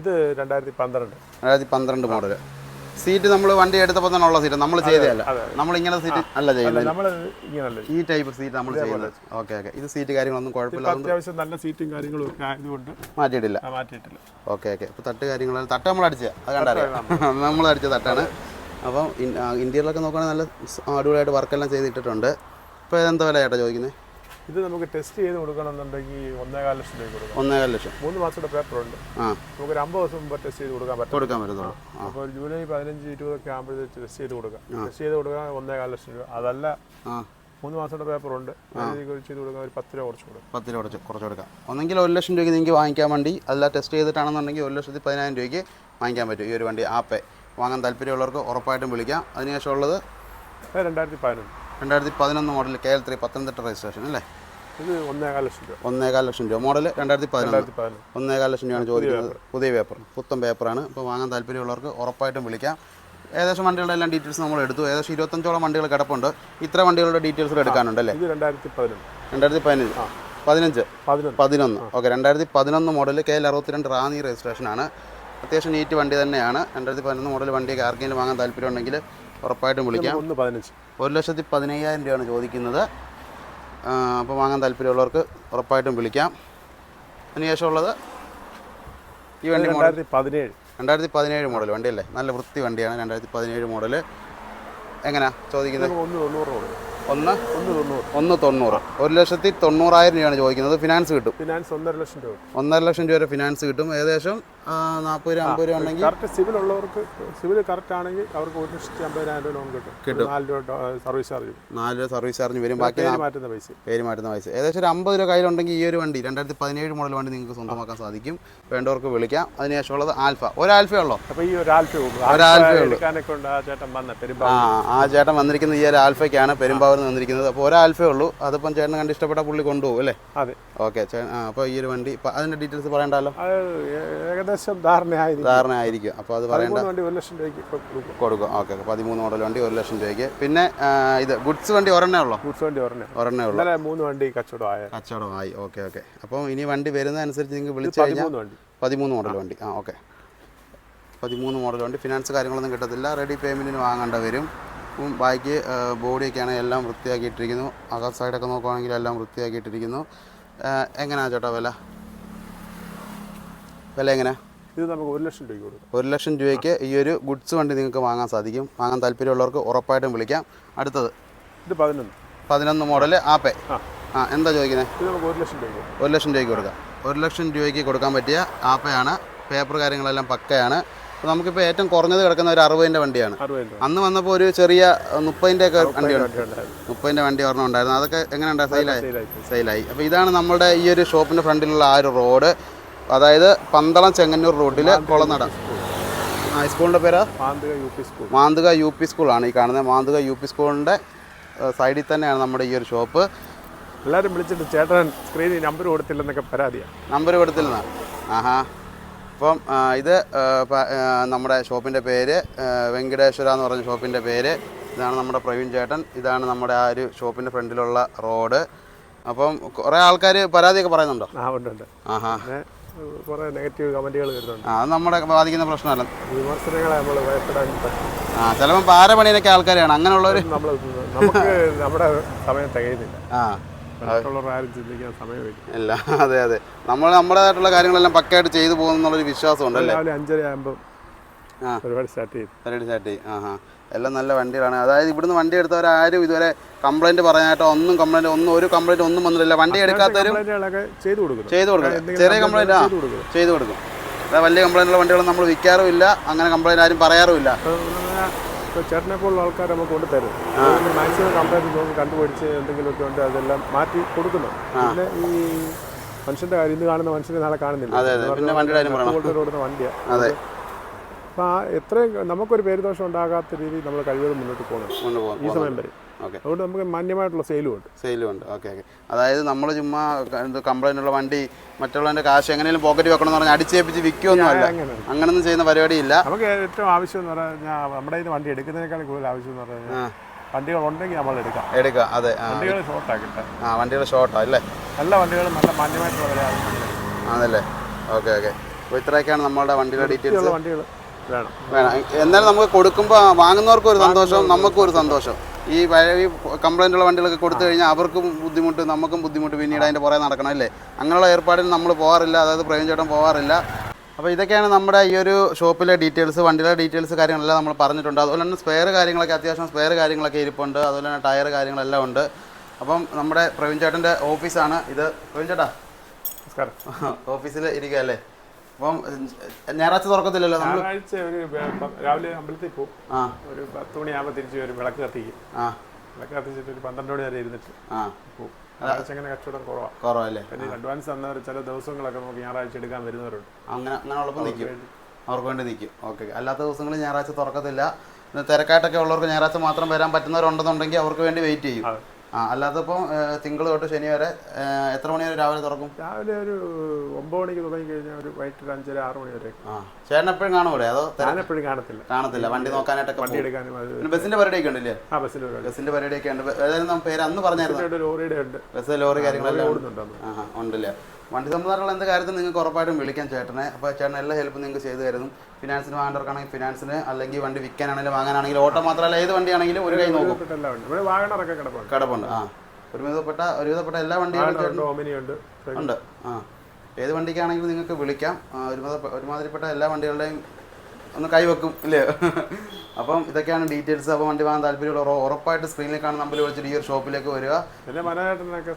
ഇത് രണ്ടായിരത്തി പന്ത്രണ്ട്. രണ്ടായിരത്തി പന്ത്രണ്ട് മോഡൽ സീറ്റ് നമ്മൾ വണ്ടി എടുത്തപ്പോൾ തന്നെ ഉള്ള സീറ്റ് നമ്മൾ ചെയ്തതല്ല. നമ്മൾ ഇങ്ങനെ സീറ്റ് അല്ല ചെയ്യുന്നത്. ഈ ടൈപ്പ് സീറ്റ് നമ്മൾ ചെയ്യുന്നത്. ഓക്കെ ഓക്കെ ഇത് സീറ്റ് കാര്യങ്ങളൊന്നും കുഴപ്പമില്ല. ഇപ്പം അത്യാവശ്യം നല്ല സീറ്റും കാര്യങ്ങളും ഒക്കെ ആയതുകൊണ്ട് മാറ്റിയിട്ടില്ല. മാറ്റിയിട്ടില്ല. ഓക്കെ ഓക്കെ ഇപ്പോൾ തട്ട് കാര്യങ്ങൾ തട്ട് നമ്മൾ അടിച്ച അത് കണ്ടറിയാം നമ്മൾ. അടിച്ച തട്ടാണ്. അപ്പം ഇന്ത്യയിലൊക്കെ നോക്കുകയാണെങ്കിൽ നല്ല അടിപൊളിയായിട്ട് വർക്കെല്ലാം ചെയ്തിട്ടിട്ടുണ്ട്. ഇപ്പോൾ എന്താ വില ചേട്ടാ ചോദിക്കുന്നത് ഇത് നമുക്ക് ടെസ്റ്റ് ചെയ്ത് കൊടുക്കണമെന്നുണ്ടെങ്കിൽ ഒന്നേകാൽ ലക്ഷം രൂപ കൊടുക്കാം ഒന്നേകാൽ ലക്ഷം. മൂന്ന് മാസത്തെ പേപ്പർ ഉണ്ട്. ആ. നമുക്ക് ഒരു അമ്പത് ദിവസം മുമ്പ് ടെസ്റ്റ് ചെയ്ത് കൊടുക്കാൻ പറ്റും കൊടുക്കാൻ പറ്റത്തുള്ളൂ. അപ്പോൾ ജൂലൈ പതിനഞ്ച് ഇരുപതൊക്കെ ആകുമ്പോഴത്തേക്ക് ടെസ്റ്റ് ചെയ്ത് കൊടുക്കാം. ടെസ്റ്റ് ചെയ്ത് കൊടുക്കാൻ ഒന്നേകാൽ ലക്ഷം രൂപ. അതല്ല ആ. മൂന്ന് മാസത്തെ പേപ്പർ ഉണ്ട്. അതിലേക്ക് ചെയ്ത് കൊടുക്കാൻ ഒരു പത്ത് രൂപ കുറച്ച് കൊടുക്കും. പത്ത് രൂപ കുറച്ച് കുറച്ച് കൊടുക്കാം. ഒന്നെങ്കിൽ ഒരു ലക്ഷം രൂപയ്ക്ക് നിങ്ങൾക്ക് വാങ്ങിക്കാൻ വേണ്ടി അല്ല ടെസ്റ്റ് ചെയ്തിട്ടാണെന്നുണ്ടെങ്കിൽ ഒരു ലക്ഷത്തി പതിനായിരം രൂപയ്ക്ക് വാങ്ങിക്കാൻ പറ്റും ഈ ഒരു വണ്ടി. ആപ്പേ. വാങ്ങാൻ താല്പര്യമുള്ളവർക്ക് ഉറപ്പായിട്ടും വിളിക്കാം. അതിനുശേഷം ഉള്ളത് രണ്ടായിരത്തി പതിനൊന്ന്. രണ്ടായിരത്തി പതിനൊന്ന് model K L three Pathanamthitta registration അല്ലേ? ഇത് ഒന്നേകാൽ ലക്ഷം രൂപ. ഒന്നേകാൽ ലക്ഷം രൂപ. മോഡൽ രണ്ടായിരത്തി പതിനൊന്ന് ഒന്നേകാൽ ലക്ഷം രൂപയാണ് ചോദിക്കുന്നത്. പുതിയ പേപ്പർ. പുത്തൻ പേപ്പറാണ് ഇപ്പോൾ വാങ്ങാൻ താല്പര്യമുള്ളവർക്ക് ഉറപ്പായിട്ടും വിളിക്കാം. ഏകദേശം വണ്ടികളുടെ എല്ലാം ഡീറ്റെയിൽസ് നമ്മൾ എടുത്തു. ഏകദേശം ഇരുപത്തഞ്ചോളം വണ്ടികൾ കിടപ്പുണ്ട്. ഇത്ര വണ്ടികളുടെ ഡീറ്റെയിൽസ് എടുക്കാനുണ്ട് അല്ലേ? രണ്ടായിരത്തി പതിനൊന്ന് രണ്ടായിരത്തി പതിനഞ്ച് പതിനഞ്ച്. പതിനൊന്ന്. ഓക്കെ രണ്ടായിരത്തി പതിനൊന്ന് മോഡൽ കെ എൽ അറുപത്തിരണ്ട് റാന്നി രജിസ്ട്രേഷനാണ് അത്യാവശ്യം നീറ്റ് വണ്ടി തന്നെയാണ്. രണ്ടായിരത്തി പതിനൊന്ന് മോഡൽ വണ്ടിയൊക്കെ ആർക്കെങ്കിലും വാങ്ങാൻ താല്പര്യമുണ്ടെങ്കിൽ ഉറപ്പായിട്ടും വിളിക്കാം. ഒന്ന് പതിനഞ്ച്. ഒരു ലക്ഷത്തി പതിനയ്യായിരം രൂപയാണ് ചോദിക്കുന്നത്. അപ്പോൾ വാങ്ങാൻ താല്പര്യമുള്ളവർക്ക് ഉറപ്പായിട്ടും വിളിക്കാം. അതിനുശേഷം ഉള്ളത് ഈ വണ്ടി മോഡൽ രണ്ടായിരത്തി പതിനേഴ്. രണ്ടായിരത്തി പതിനേഴ് മോഡൽ വണ്ടിയല്ലേ? നല്ല വൃത്തി വണ്ടിയാണ് രണ്ടായിരത്തി പതിനേഴ് മോഡൽ എങ്ങനെയാ ചോദിക്കുന്നത്? ഒന്ന് തൊണ്ണൂറ് ഒന്ന്? ഒന്ന് തൊണ്ണൂറ്. ഒന്ന് തൊണ്ണൂറ്. ഒരു ലക്ഷത്തി തൊണ്ണൂറായിരം രൂപയാണ് ചോദിക്കുന്നത്. ഫിനാൻസ് കിട്ടും. ഫിനാൻസ് ഒന്നര ലക്ഷം രൂപ. ഒന്നര ലക്ഷം രൂപ വരെ ഫിനാൻസ് കിട്ടും. ഏകദേശം നാൽപ്പത് രൂപ അമ്പത് രൂപ ഉണ്ടെങ്കിൽ കറക്റ്റ് സിവിൽ ഉള്ളവർക്ക് സിവിൽ കറക്റ്റ് ആണെങ്കിൽ അവർക്ക് ഒരു ലക്ഷത്തി അമ്പതിനായിരം രൂപ ലോൺ കിട്ടും. കിട്ടും. നാല് രൂപ സർവീസ് ചാർജ് നാല് രൂപ സർവീസ് ചാർജ് വരും. ബാക്കി മാറ്റുന്ന പൈസ. പേര് മാറ്റുന്ന പൈസ. ഏകദേശം ഒരു അമ്പത് രൂപ കയ്യിലുണ്ടെങ്കിൽ ഈ ഒരു വണ്ടി രണ്ടായിരത്തി പതിനേഴ് മോഡൽ വണ്ടി നിങ്ങൾക്ക് സ്വന്തമാക്കാൻ സാധിക്കും. വേണ്ടവർക്ക് വിളിക്കാം. അതിനുശേഷം ഉള്ളത് ആൽഫ. ഒരു ആൽഫ ഉള്ളോ. അപ്പോൾ ഈ ഒരു ആൽഫ ഉള്ളൂ. ഒരു ഉള്ളൂ. ആ ആ ചേട്ടൻ വന്നിരിക്കുന്നത് ഈ ഒരു ആൽഫയ്ക്കാണ്. പെരുമ്പാവൂർ വന്നിരിക്കുന്നത്. അപ്പോൾ ഒരു ആൽഫേ ഉള്ളൂ. അതിപ്പം ചേട്ടൻ കണ്ട് ഇഷ്ടപ്പെട്ട പുള്ളി കൊണ്ടുപോകും അല്ലേ? അതെ. ഓക്കെ അപ്പൊ അപ്പോൾ ഈ ഒരു വണ്ടി അതിന്റെ അതിന്റെ ഡീറ്റെയിൽസ് പറയണ്ടല്ലോ ഏകദേശം ധാരണയായിരിക്കും. ധാരണ ആയിരിക്കും അപ്പോൾ അത് പറയുന്നത് വണ്ടി ഒരു ലക്ഷം രൂപയ്ക്ക് കൊടുക്കും. ഓക്കെ പതിമൂന്ന് മോഡൽ വണ്ടി ഒരു ലക്ഷം രൂപയ്ക്ക്. പിന്നെ ഇത് ഗുഡ്സ് വണ്ടി ഒരെണ്ണേ ഉള്ളൂ? ഗുഡ്സ് വണ്ടി ഒരെണ്ണേ ഒരെണ്ണേ ഉള്ളൂ. ഇന്നലെ മൂന്ന് വണ്ടി കച്ചവടം ആയ കച്ചവടമായി. Okay okay. അപ്പോൾ ഇനി വണ്ടി വരുന്നതനുസരിച്ച് നിങ്ങൾക്ക് വിളിച്ചു കഴിഞ്ഞാൽ പതിമൂന്ന് മോഡൽ വണ്ടി. ആ ഓക്കെ. പതിമൂന്ന് മോഡൽ വണ്ടി. ഫിനാൻസ് കാര്യങ്ങളൊന്നും കിട്ടത്തില്ല. റെഡി പേയ്മെന്റിന് വാങ്ങേണ്ട വരും. ബാക്കി ബോഡിയൊക്കെ ആണെങ്കിൽ എല്ലാം വൃത്തിയാക്കിയിട്ടിരിക്കുന്നു. അകത്ത് സൈഡൊക്കെ നോക്കുവാണെങ്കിൽ എല്ലാം വൃത്തിയാക്കിയിട്ടിരിക്കുന്നു. എങ്ങനെയാണ് എങ്ങനെയാ ചേട്ടാ വില? വില എങ്ങനെ ഇത് നമുക്ക് ഒരു ലക്ഷം രൂപയ്ക്ക് കൊടുക്കാം. ഒരു ലക്ഷം രൂപയ്ക്ക് ഈ ഒരു ഗുഡ്സ് വണ്ടി നിങ്ങൾക്ക് വാങ്ങാൻ സാധിക്കും. വാങ്ങാൻ താല്പര്യമുള്ളവർക്ക് ഉറപ്പായിട്ടും വിളിക്കാം. അടുത്തത്. ഇത് പതിനൊന്ന്. പതിനൊന്ന് മോഡൽ ആപ്പേ. ആ. എന്താ ചോദിക്കുന്നത് ഇത് നമുക്ക് ഒരു ലക്ഷം രൂപയ്ക്ക് ഒരു ലക്ഷം രൂപയ്ക്ക് കൊടുക്കാം. ഒരു ലക്ഷം രൂപയ്ക്ക് കൊടുക്കാൻ പറ്റിയ ആപ്പയാണ്. പേപ്പർ കാര്യങ്ങളെല്ലാം പക്കയാണ്. അപ്പോൾ നമുക്കിപ്പോൾ ഏറ്റവും കുറഞ്ഞത് കിടക്കുന്ന ഒരു അറുപതിന്റെ വണ്ടിയാണ്. അന്ന് വന്നപ്പോൾ ഒരു ചെറിയ മുപ്പതിന്റെ ഒക്കെ വണ്ടി മുപ്പതിന്റെ വണ്ടി ഒരെണ്ണം ഉണ്ടായിരുന്നു. അതൊക്കെ എങ്ങനെ സെയിലായി. സെയിലായി. അപ്പോൾ ഇതാണ് നമ്മുടെ ഈ ഒരു ഷോപ്പിന്റെ ഫ്രണ്ടിലുള്ള ആ ഒരു റോഡ്. അതായത് പന്തളം ചെങ്ങന്നൂർ റോഡിൽ കുളനട സ്കൂളിന്റെ പേര്? Manthuka U P school. Manthuka U P സ്കൂളാണ്. ഈ കാണുന്നത് മാന്തുക യു പി സ്കൂളിന്റെ സൈഡിൽ തന്നെയാണ് നമ്മുടെ ഈ ഒരു ഷോപ്പ്. എല്ലാവരും വിളിച്ചിട്ട് ചേട്ടൻ സ്ക്രീനിൽ നമ്പർ കൊടുത്തില്ലെന്നൊക്കെ പരാതിയാണ് നമ്പർ കൊടുത്തില്ല ആഹാ. അപ്പം ഇത് നമ്മുടെ ഷോപ്പിന്റെ പേര് വെങ്കടേശ്വര എന്ന് പറഞ്ഞ ഷോപ്പിന്റെ പേര്. ഇതാണ് നമ്മുടെ പ്രവീൺ ചേട്ടൻ. ഇതാണ് നമ്മുടെ ആ ഒരു ഷോപ്പിന്റെ ഫ്രണ്ടിലുള്ള റോഡ്. അപ്പം കുറേ ആൾക്കാർ പരാതിയൊക്കെ പറയുന്നുണ്ടോ? ആ ഉണ്ട് ഉണ്ട്. ആഹാ. കുറേ നെഗറ്റീവ് കമന്റുകൾ വരുന്നുണ്ട്. അത് നമ്മുടെ ബാധിക്കുന്ന പ്രശ്നമല്ല. വിമർശനങ്ങളെ നമ്മൾ ഭയപ്പെടാൻ ആ ചിലപ്പോൾ പാരപണിയിലൊക്കെ ആൾക്കാരാണ് അങ്ങനെയുള്ളവർ നമ്മൾ നമുക്ക് നമ്മുടെ സമയം തികയുന്നില്ല. ആ ഇല്ല അതെ അതെ. നമ്മൾ നമ്മുടേതായിട്ടുള്ള കാര്യങ്ങളെല്ലാം പക്കയായിട്ട് ചെയ്തു പോകുന്നുള്ളൊരു വിശ്വാസം ഉണ്ടല്ലേ രാവിലെ അഞ്ചര ആകുമ്പോൾ. പരിപാടി സ്റ്റാർട്ട് ചെയ്തു പരിപാടി സ്റ്റാർട്ട് ചെയ്യും. ആ ഹാ എല്ലാം നല്ല വണ്ടികളാണ്. അതായത് ഇവിടുന്ന് വണ്ടി എടുത്തവരാരും ഇതുവരെ കംപ്ലൈന്റ് പറയാനായിട്ടോ ഒന്നും കംപ്ലൈന്റ് ഒന്നും ഒരു കംപ്ലൈന്റ് ഒന്നും വന്നിട്ടില്ല. വണ്ടി എടുക്കാത്തവരും ചെയ്തു കൊടുക്കും ചെറിയ കംപ്ലൈന്റ് ആ ചെയ്തു കൊടുക്കും. വലിയ കംപ്ലൈന്റുള്ള വണ്ടികൾ നമ്മൾ വിൽക്കാറുമില്ല. അങ്ങനെ കംപ്ലൈന്റ് ആരും പറയാറുമില്ല. ചേട്ടനെ പോലുള്ള ആൾക്കാർ നമുക്ക് കൊണ്ട് തരും. മാക്സിമം കംപ്ലൈന്റ് നോക്കി കണ്ടുപിടിച്ച് എന്തെങ്കിലുമൊക്കെ ഉണ്ട് അതെല്ലാം മാറ്റി കൊടുക്കുന്നു പിന്നെ ഈ മനുഷ്യന്റെ കാര്യം ഇന്ന് കാണുന്ന മനുഷ്യനെ നാളെ കാണുന്നില്ല. വണ്ടിയാണ് അപ്പോൾ ആ എത്രയും നമുക്കൊരു പേരുദോഷം ഉണ്ടാകാത്ത രീതിയിൽ നമ്മൾ കഴിവതും മുന്നോട്ട് പോകണം. ഈ സമയം വരെ. ഓക്കെ. അതുകൊണ്ട് നമുക്ക് മാന്യമായിട്ടുള്ള സെയിലും ഉണ്ട്. സെയിലും ഉണ്ട് ഓക്കെ ഓക്കെ. അതായത് നമ്മൾ ചുമ്മാ കംപ്ലൈന്റ് ഉള്ള വണ്ടി മറ്റുള്ളവന്റെ കാശ് എങ്ങനെയും പോക്കറ്റ് വെക്കണം എന്ന് പറഞ്ഞാൽ അടിച്ചേപ്പിച്ച് അങ്ങനെ അങ്ങനൊന്നും ചെയ്യുന്ന പരിപാടിയില്ല. നമുക്ക് ഏറ്റവും ആവശ്യം എന്ന് പറഞ്ഞാൽ നമ്മുടെ ഇത് വണ്ടി എടുക്കുന്നതിനേക്കാൾ കൂടുതൽ ആവശ്യം എന്ന് പറഞ്ഞാൽ വണ്ടികൾ ഉണ്ടെങ്കിൽ നമ്മൾ എടുക്കാം. എടുക്കാം അതെ വണ്ടികൾ ഷോർട്ടാ കിട്ടാൻ. ആ വണ്ടികൾ ഷോർട്ടാ അല്ലേ? നല്ല വണ്ടികൾ നല്ല മാന്യമായിട്ടുള്ള വില ആണല്ലേ? Okay okay. അപ്പോൾ ഇത്രയൊക്കെയാണ് നമ്മളുടെ വണ്ടിയുടെ ഡീറ്റെയിൽസ് വണ്ടികൾ. വേണം. വേണം. എന്നാലും നമുക്ക് കൊടുക്കുമ്പോൾ വാങ്ങുന്നവർക്കും ഒരു സന്തോഷം നമുക്കും ഒരു സന്തോഷം. ഈ പഴയ ഈ കംപ്ലൈന്റ് ഉള്ള വണ്ടികളൊക്കെ കൊടുത്തു കഴിഞ്ഞാൽ അവർക്കും ബുദ്ധിമുട്ട് നമുക്കും ബുദ്ധിമുട്ട് പിന്നീട് അതിന്റെ പുറകെ നടക്കണം അല്ലേ? അങ്ങനെയുള്ള ഏർപ്പാടിന് നമ്മൾ പോകാറില്ല അതായത് പ്രവീൺ ചേട്ടൻ പോകാറില്ല അപ്പോൾ ഇതൊക്കെയാണ് നമ്മുടെ ഈ ഒരു ഷോപ്പിലെ ഡീറ്റെയിൽസ് വണ്ടിയുടെ ഡീറ്റെയിൽസ് കാര്യങ്ങളെല്ലാം നമ്മൾ പറഞ്ഞിട്ടുണ്ട്. അതുപോലെ തന്നെ സ്പെയർ കാര്യങ്ങളൊക്കെ അത്യാവശ്യം സ്പെയർ കാര്യങ്ങളൊക്കെ ഇരിപ്പുണ്ട്. അതുപോലെ തന്നെ ടയർ കാര്യങ്ങളെല്ലാം ഉണ്ട്. അപ്പം നമ്മുടെ പ്രവീൺ ചേട്ടന്റെ ഓഫീസാണ് ഇത്. പ്രവീൺ ചേട്ടാ? നമസ്കാരം. ഓഫീസിൽ ഇരിക്കുക അല്ലേ? അപ്പം ഞായറാഴ്ച തുറക്കത്തില്ലല്ലോ നമ്മൾ ഞായറാഴ്ച ഒരു രാവിലെ അമ്പലത്തിൽ പോകും ആ. ഒരു പത്ത് മണിയാകുമ്പോൾ തിരിച്ച് ഒരു വിളക്ക് കത്തിക്കും. ആ. വിളക്ക് കത്തിച്ചിട്ട് ഒരു പന്ത്രണ്ട് മണി വരെ ഇരുന്നിട്ട് ആ. പോകും ഞായറാഴ്ച അങ്ങനെ കച്ചവടം കുറവാണ് കുറവല്ലേ? പിന്നെ അഡ്വാൻസ് തന്നവർ ചില ദിവസങ്ങളൊക്കെ നമുക്ക് ഞായറാഴ്ച എടുക്കാൻ വരുന്നവരുണ്ട്. അങ്ങനെ നിൽക്കും അവർക്ക് വേണ്ടി. നിൽക്കും ഓക്കെ. അല്ലാത്ത ദിവസങ്ങളിൽ ഞായറാഴ്ച തുറക്കത്തില്ല. തിരക്കായിട്ടൊക്കെ ഉള്ളവർക്ക് ഞായറാഴ്ച മാത്രം വരാൻ പറ്റുന്നവരുണ്ടെന്നുണ്ടെങ്കിൽ അവർക്ക് വേണ്ടി വെയിറ്റ് ചെയ്യും. ആ അല്ലാത്തപ്പോൾ തിങ്കൾ തൊട്ട് ശനി വരെ എത്ര മണി വരെ രാവിലെ തുറക്കും? രാവിലെ ഒരു ഒമ്പത് മണിക്ക് തുടങ്ങി കഴിഞ്ഞാൽ ഒരു വൈകിട്ട് ഒരു അഞ്ചര ആറ് മണി വരെ ആ ചേട്ടൻ എപ്പോഴും കാണൂടെ അതോ എപ്പോഴും കാണത്തില്ല. കാണത്തില്ല. വണ്ടി നോക്കാനായിട്ടൊക്കെ വണ്ടി. എടുക്കാനും പിന്നെ ബസ്സിന്റെ പരിപാടിയൊക്കെ ഉണ്ടല്ലേ? ആ ബസ്സിന്റെ പരിപാടി. ബസ്സിന്റെ പരിപാടിയൊക്കെ ഉണ്ട്. ഏതായാലും പേര് അന്ന് പറഞ്ഞായിരുന്നു. ലോറിയുടെ ഉണ്ട്. ബസ് ലോറി കാര്യങ്ങളെല്ലാം ഉണ്ടല്ലേ? വണ്ടി സംബന്ധമായിട്ടുള്ള എന്ത് കാര്യത്തിൽ നിങ്ങൾക്ക് ഉറപ്പായിട്ടും വിളിക്കാം ചേട്ടനെ. അപ്പോൾ ചേട്ടൻ എല്ലാ ഹെൽപ്പും നിങ്ങൾക്ക് ചെയ്തു തരുന്നു. ഫിനാൻസിന് വാങ്ങേണ്ടവർക്കാണെങ്കിൽ ഫിനാൻസിന് അല്ലെങ്കിൽ വണ്ടി വിൽക്കാനാണെങ്കിലും വാങ്ങാനാണെങ്കിലും ഓട്ടോ മാത്രമല്ല ഏത് വണ്ടിയാണെങ്കിലും ഒരു കൈ നോക്കും. കിടപ്പുണ്ട്. ആ. ഒരുവിധപ്പെട്ട ഒരുവിധപ്പെട്ട എല്ലാ വണ്ടികളും ഉണ്ട്. ആ. ഏത് വണ്ടിക്കാണെങ്കിലും നിങ്ങൾക്ക് വിളിക്കാം. ഒരുമാതിരിപ്പെട്ട എല്ലാ വണ്ടികളുടെയും ഒന്ന് കൈവെക്കും ഇല്ലേ? അപ്പം ഇതൊക്കെയാണ് ഡീറ്റെയിൽസ് അപ്പോൾ വണ്ടി വാങ്ങാൻ താല്പര്യമുള്ള ഉറപ്പായിട്ട് സ്ക്രീനിൽ കാണുന്ന നമ്പർ വിളിച്ചിട്ട് ഈ ഒരു ഷോപ്പിലേക്ക് വരിക.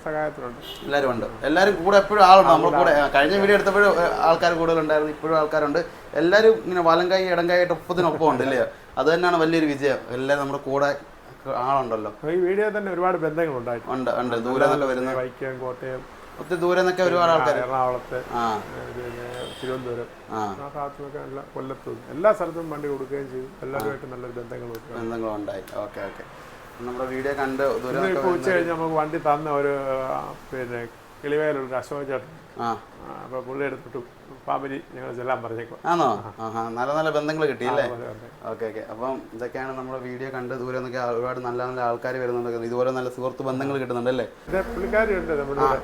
സഹായത്തിലുണ്ട് എല്ലാവരും ഉണ്ട്. എല്ലാവരും കൂടെ എപ്പോഴും ആളുണ്ട്. നമ്മൾ കൂടെ കഴിഞ്ഞ വീഡിയോ എടുത്തപ്പോഴും ആൾക്കാർ കൂടുതലുണ്ടായിരുന്നു. ഇപ്പോഴും ആൾക്കാരുണ്ട്. എല്ലാവരും ഇങ്ങനെ വലം കൈ ഇടം കൈ ആയിട്ട് ഒപ്പത്തിനൊപ്പം ഉണ്ട് ഇല്ലേ? അത് തന്നെയാണ് വലിയൊരു വിജയം. എല്ലാവരും നമ്മുടെ കൂടെ ആളുണ്ടല്ലോ. ഈ വീഡിയോ തന്നെ ഒരുപാട് ബന്ധങ്ങൾ ഉണ്ടായിട്ടുണ്ട് ഉണ്ട് ഉണ്ട്. ദൂരെ നല്ല വരുന്ന വൈക്കം കോട്ടയം ഒത്തിരി ദൂരെ നിന്നൊക്കെ ഒരുപാട് ആൾക്കാർ എറണാകുളത്ത് തിരുവനന്തപുരം ആ. ഭാഗത്തുനിന്നൊക്കെ എല്ലാ കൊല്ലത്തും എല്ലാ സ്ഥലത്തും വണ്ടി കൊടുക്കുകയും ചെയ്തു എല്ലാവരുമായിട്ട് നല്ല ബന്ധങ്ങൾ ഉണ്ടായി ഓക്കെ ഓക്കെ. നമ്മുടെ വീഡിയോ കണ്ട് ഇപ്പോൾ ഉച്ച കഴിഞ്ഞ് നമുക്ക് വണ്ടി തന്ന ഒരു പിന്നെ കിളിവേലൊരു അശോക ചേട്ടൻ. അപ്പോൾ പുള്ളി എടുത്തിട്ട് ഫാമിലി ഞങ്ങൾ ചെല്ലാൻ പറഞ്ഞേക്കും. ആണോ? ആഹാ നല്ല നല്ല ബന്ധങ്ങൾ കിട്ടി അല്ലേ. Okay okay. അപ്പം ഇതൊക്കെയാണ് നമ്മുടെ വീഡിയോ കണ്ട് ദൂരെ നിന്നൊക്കെ ഒരുപാട് നല്ല നല്ല ആൾക്കാർ വരുന്നുണ്ട് ഇതുപോലെ നല്ല സുഹൃത്ത് ബന്ധങ്ങൾ കിട്ടുന്നുണ്ടല്ലേ അല്ലേ?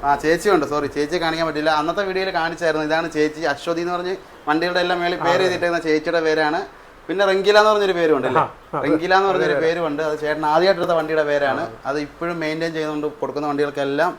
ആ ചേച്ചി ചേച്ചിയുണ്ട്. സോറി ചേച്ചി കാണിക്കാൻ പറ്റില്ല അന്നത്തെ വീഡിയോയിൽ കാണിച്ചായിരുന്നു. ഇതാണ് ചേച്ചി അശ്വതി എന്ന് പറഞ്ഞ് വണ്ടിയുടെ എല്ലാം മേളിൽ പേര് എഴുതിയിട്ടിരുന്ന ചേച്ചിയുടെ പേരാണ്. പിന്നെ റെങ്കില എന്ന് പറഞ്ഞൊരു പേരും ഉണ്ടല്ലേ റെങ്കില എന്ന് പറഞ്ഞൊരു പേരുണ്ട്. അത് ചേട്ടൻ ആദ്യമായിട്ട് എടുത്ത വണ്ടിയുടെ പേരാണ്. അത് ഇപ്പോഴും മെയിന്റെയിൻ ചെയ്യുന്നുണ്ട് കൊടുക്കുന്ന വണ്ടികൾക്കെല്ലാം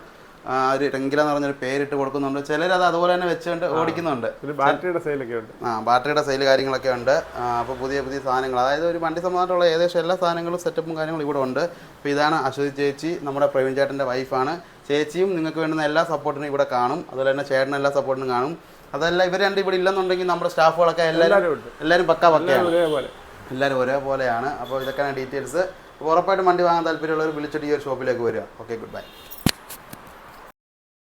ഒരു രംഗില എന്ന് പറഞ്ഞൊരു പേരിട്ട് കൊടുക്കുന്നുണ്ട്. ചിലർ അത് അതുപോലെ തന്നെ വെച്ചുകൊണ്ട് ഓടിക്കുന്നുണ്ട്. ബാറ്ററിയുടെ സെയിലൊക്കെ ഉണ്ട്. ആ ബാറ്ററിയുടെ സെയിൽ കാര്യങ്ങളൊക്കെ ഉണ്ട്. അപ്പോൾ പുതിയ പുതിയ സാധനങ്ങൾ. അതായത് ഒരു വണ്ടി സംബന്ധമായിട്ടുള്ള ഏകദേശം എല്ലാ സാധനങ്ങളും സെറ്റപ്പും കാര്യങ്ങളും ഇവിടെ ഉണ്ട്. അപ്പോൾ ഇതാണ് അശ്വതി ചേച്ചി നമ്മുടെ പ്രവീൺ ചേട്ടന്റെ വൈഫാണ്. ചേച്ചിയും നിങ്ങൾക്ക് വേണ്ടുന്ന എല്ലാ സപ്പോർട്ടിനും ഇവിടെ കാണും. അതുപോലെ തന്നെ ചേട്ടനും എല്ലാ സപ്പോർട്ടിനും കാണും. അതല്ല ഇവർ രണ്ട് ഇവിടെ ഇല്ലെന്നുണ്ടെങ്കിൽ നമ്മുടെ സ്റ്റാഫുകളൊക്കെ എല്ലാവരും എല്ലാവരും പക്ക പക്കയാണ്. എല്ലാവരും ഒരേപോലെയാണ്. അപ്പോൾ ഇതൊക്കെയാണ് ഡീറ്റെയിൽസ്. അപ്പോൾ ഉറപ്പായിട്ടും വണ്ടി വാങ്ങാൻ താല്പര്യമുള്ളവർ വിളിച്ചിട്ട് ഈ ഒരു ഷോപ്പിലേക്ക് വരിക. Okay good bye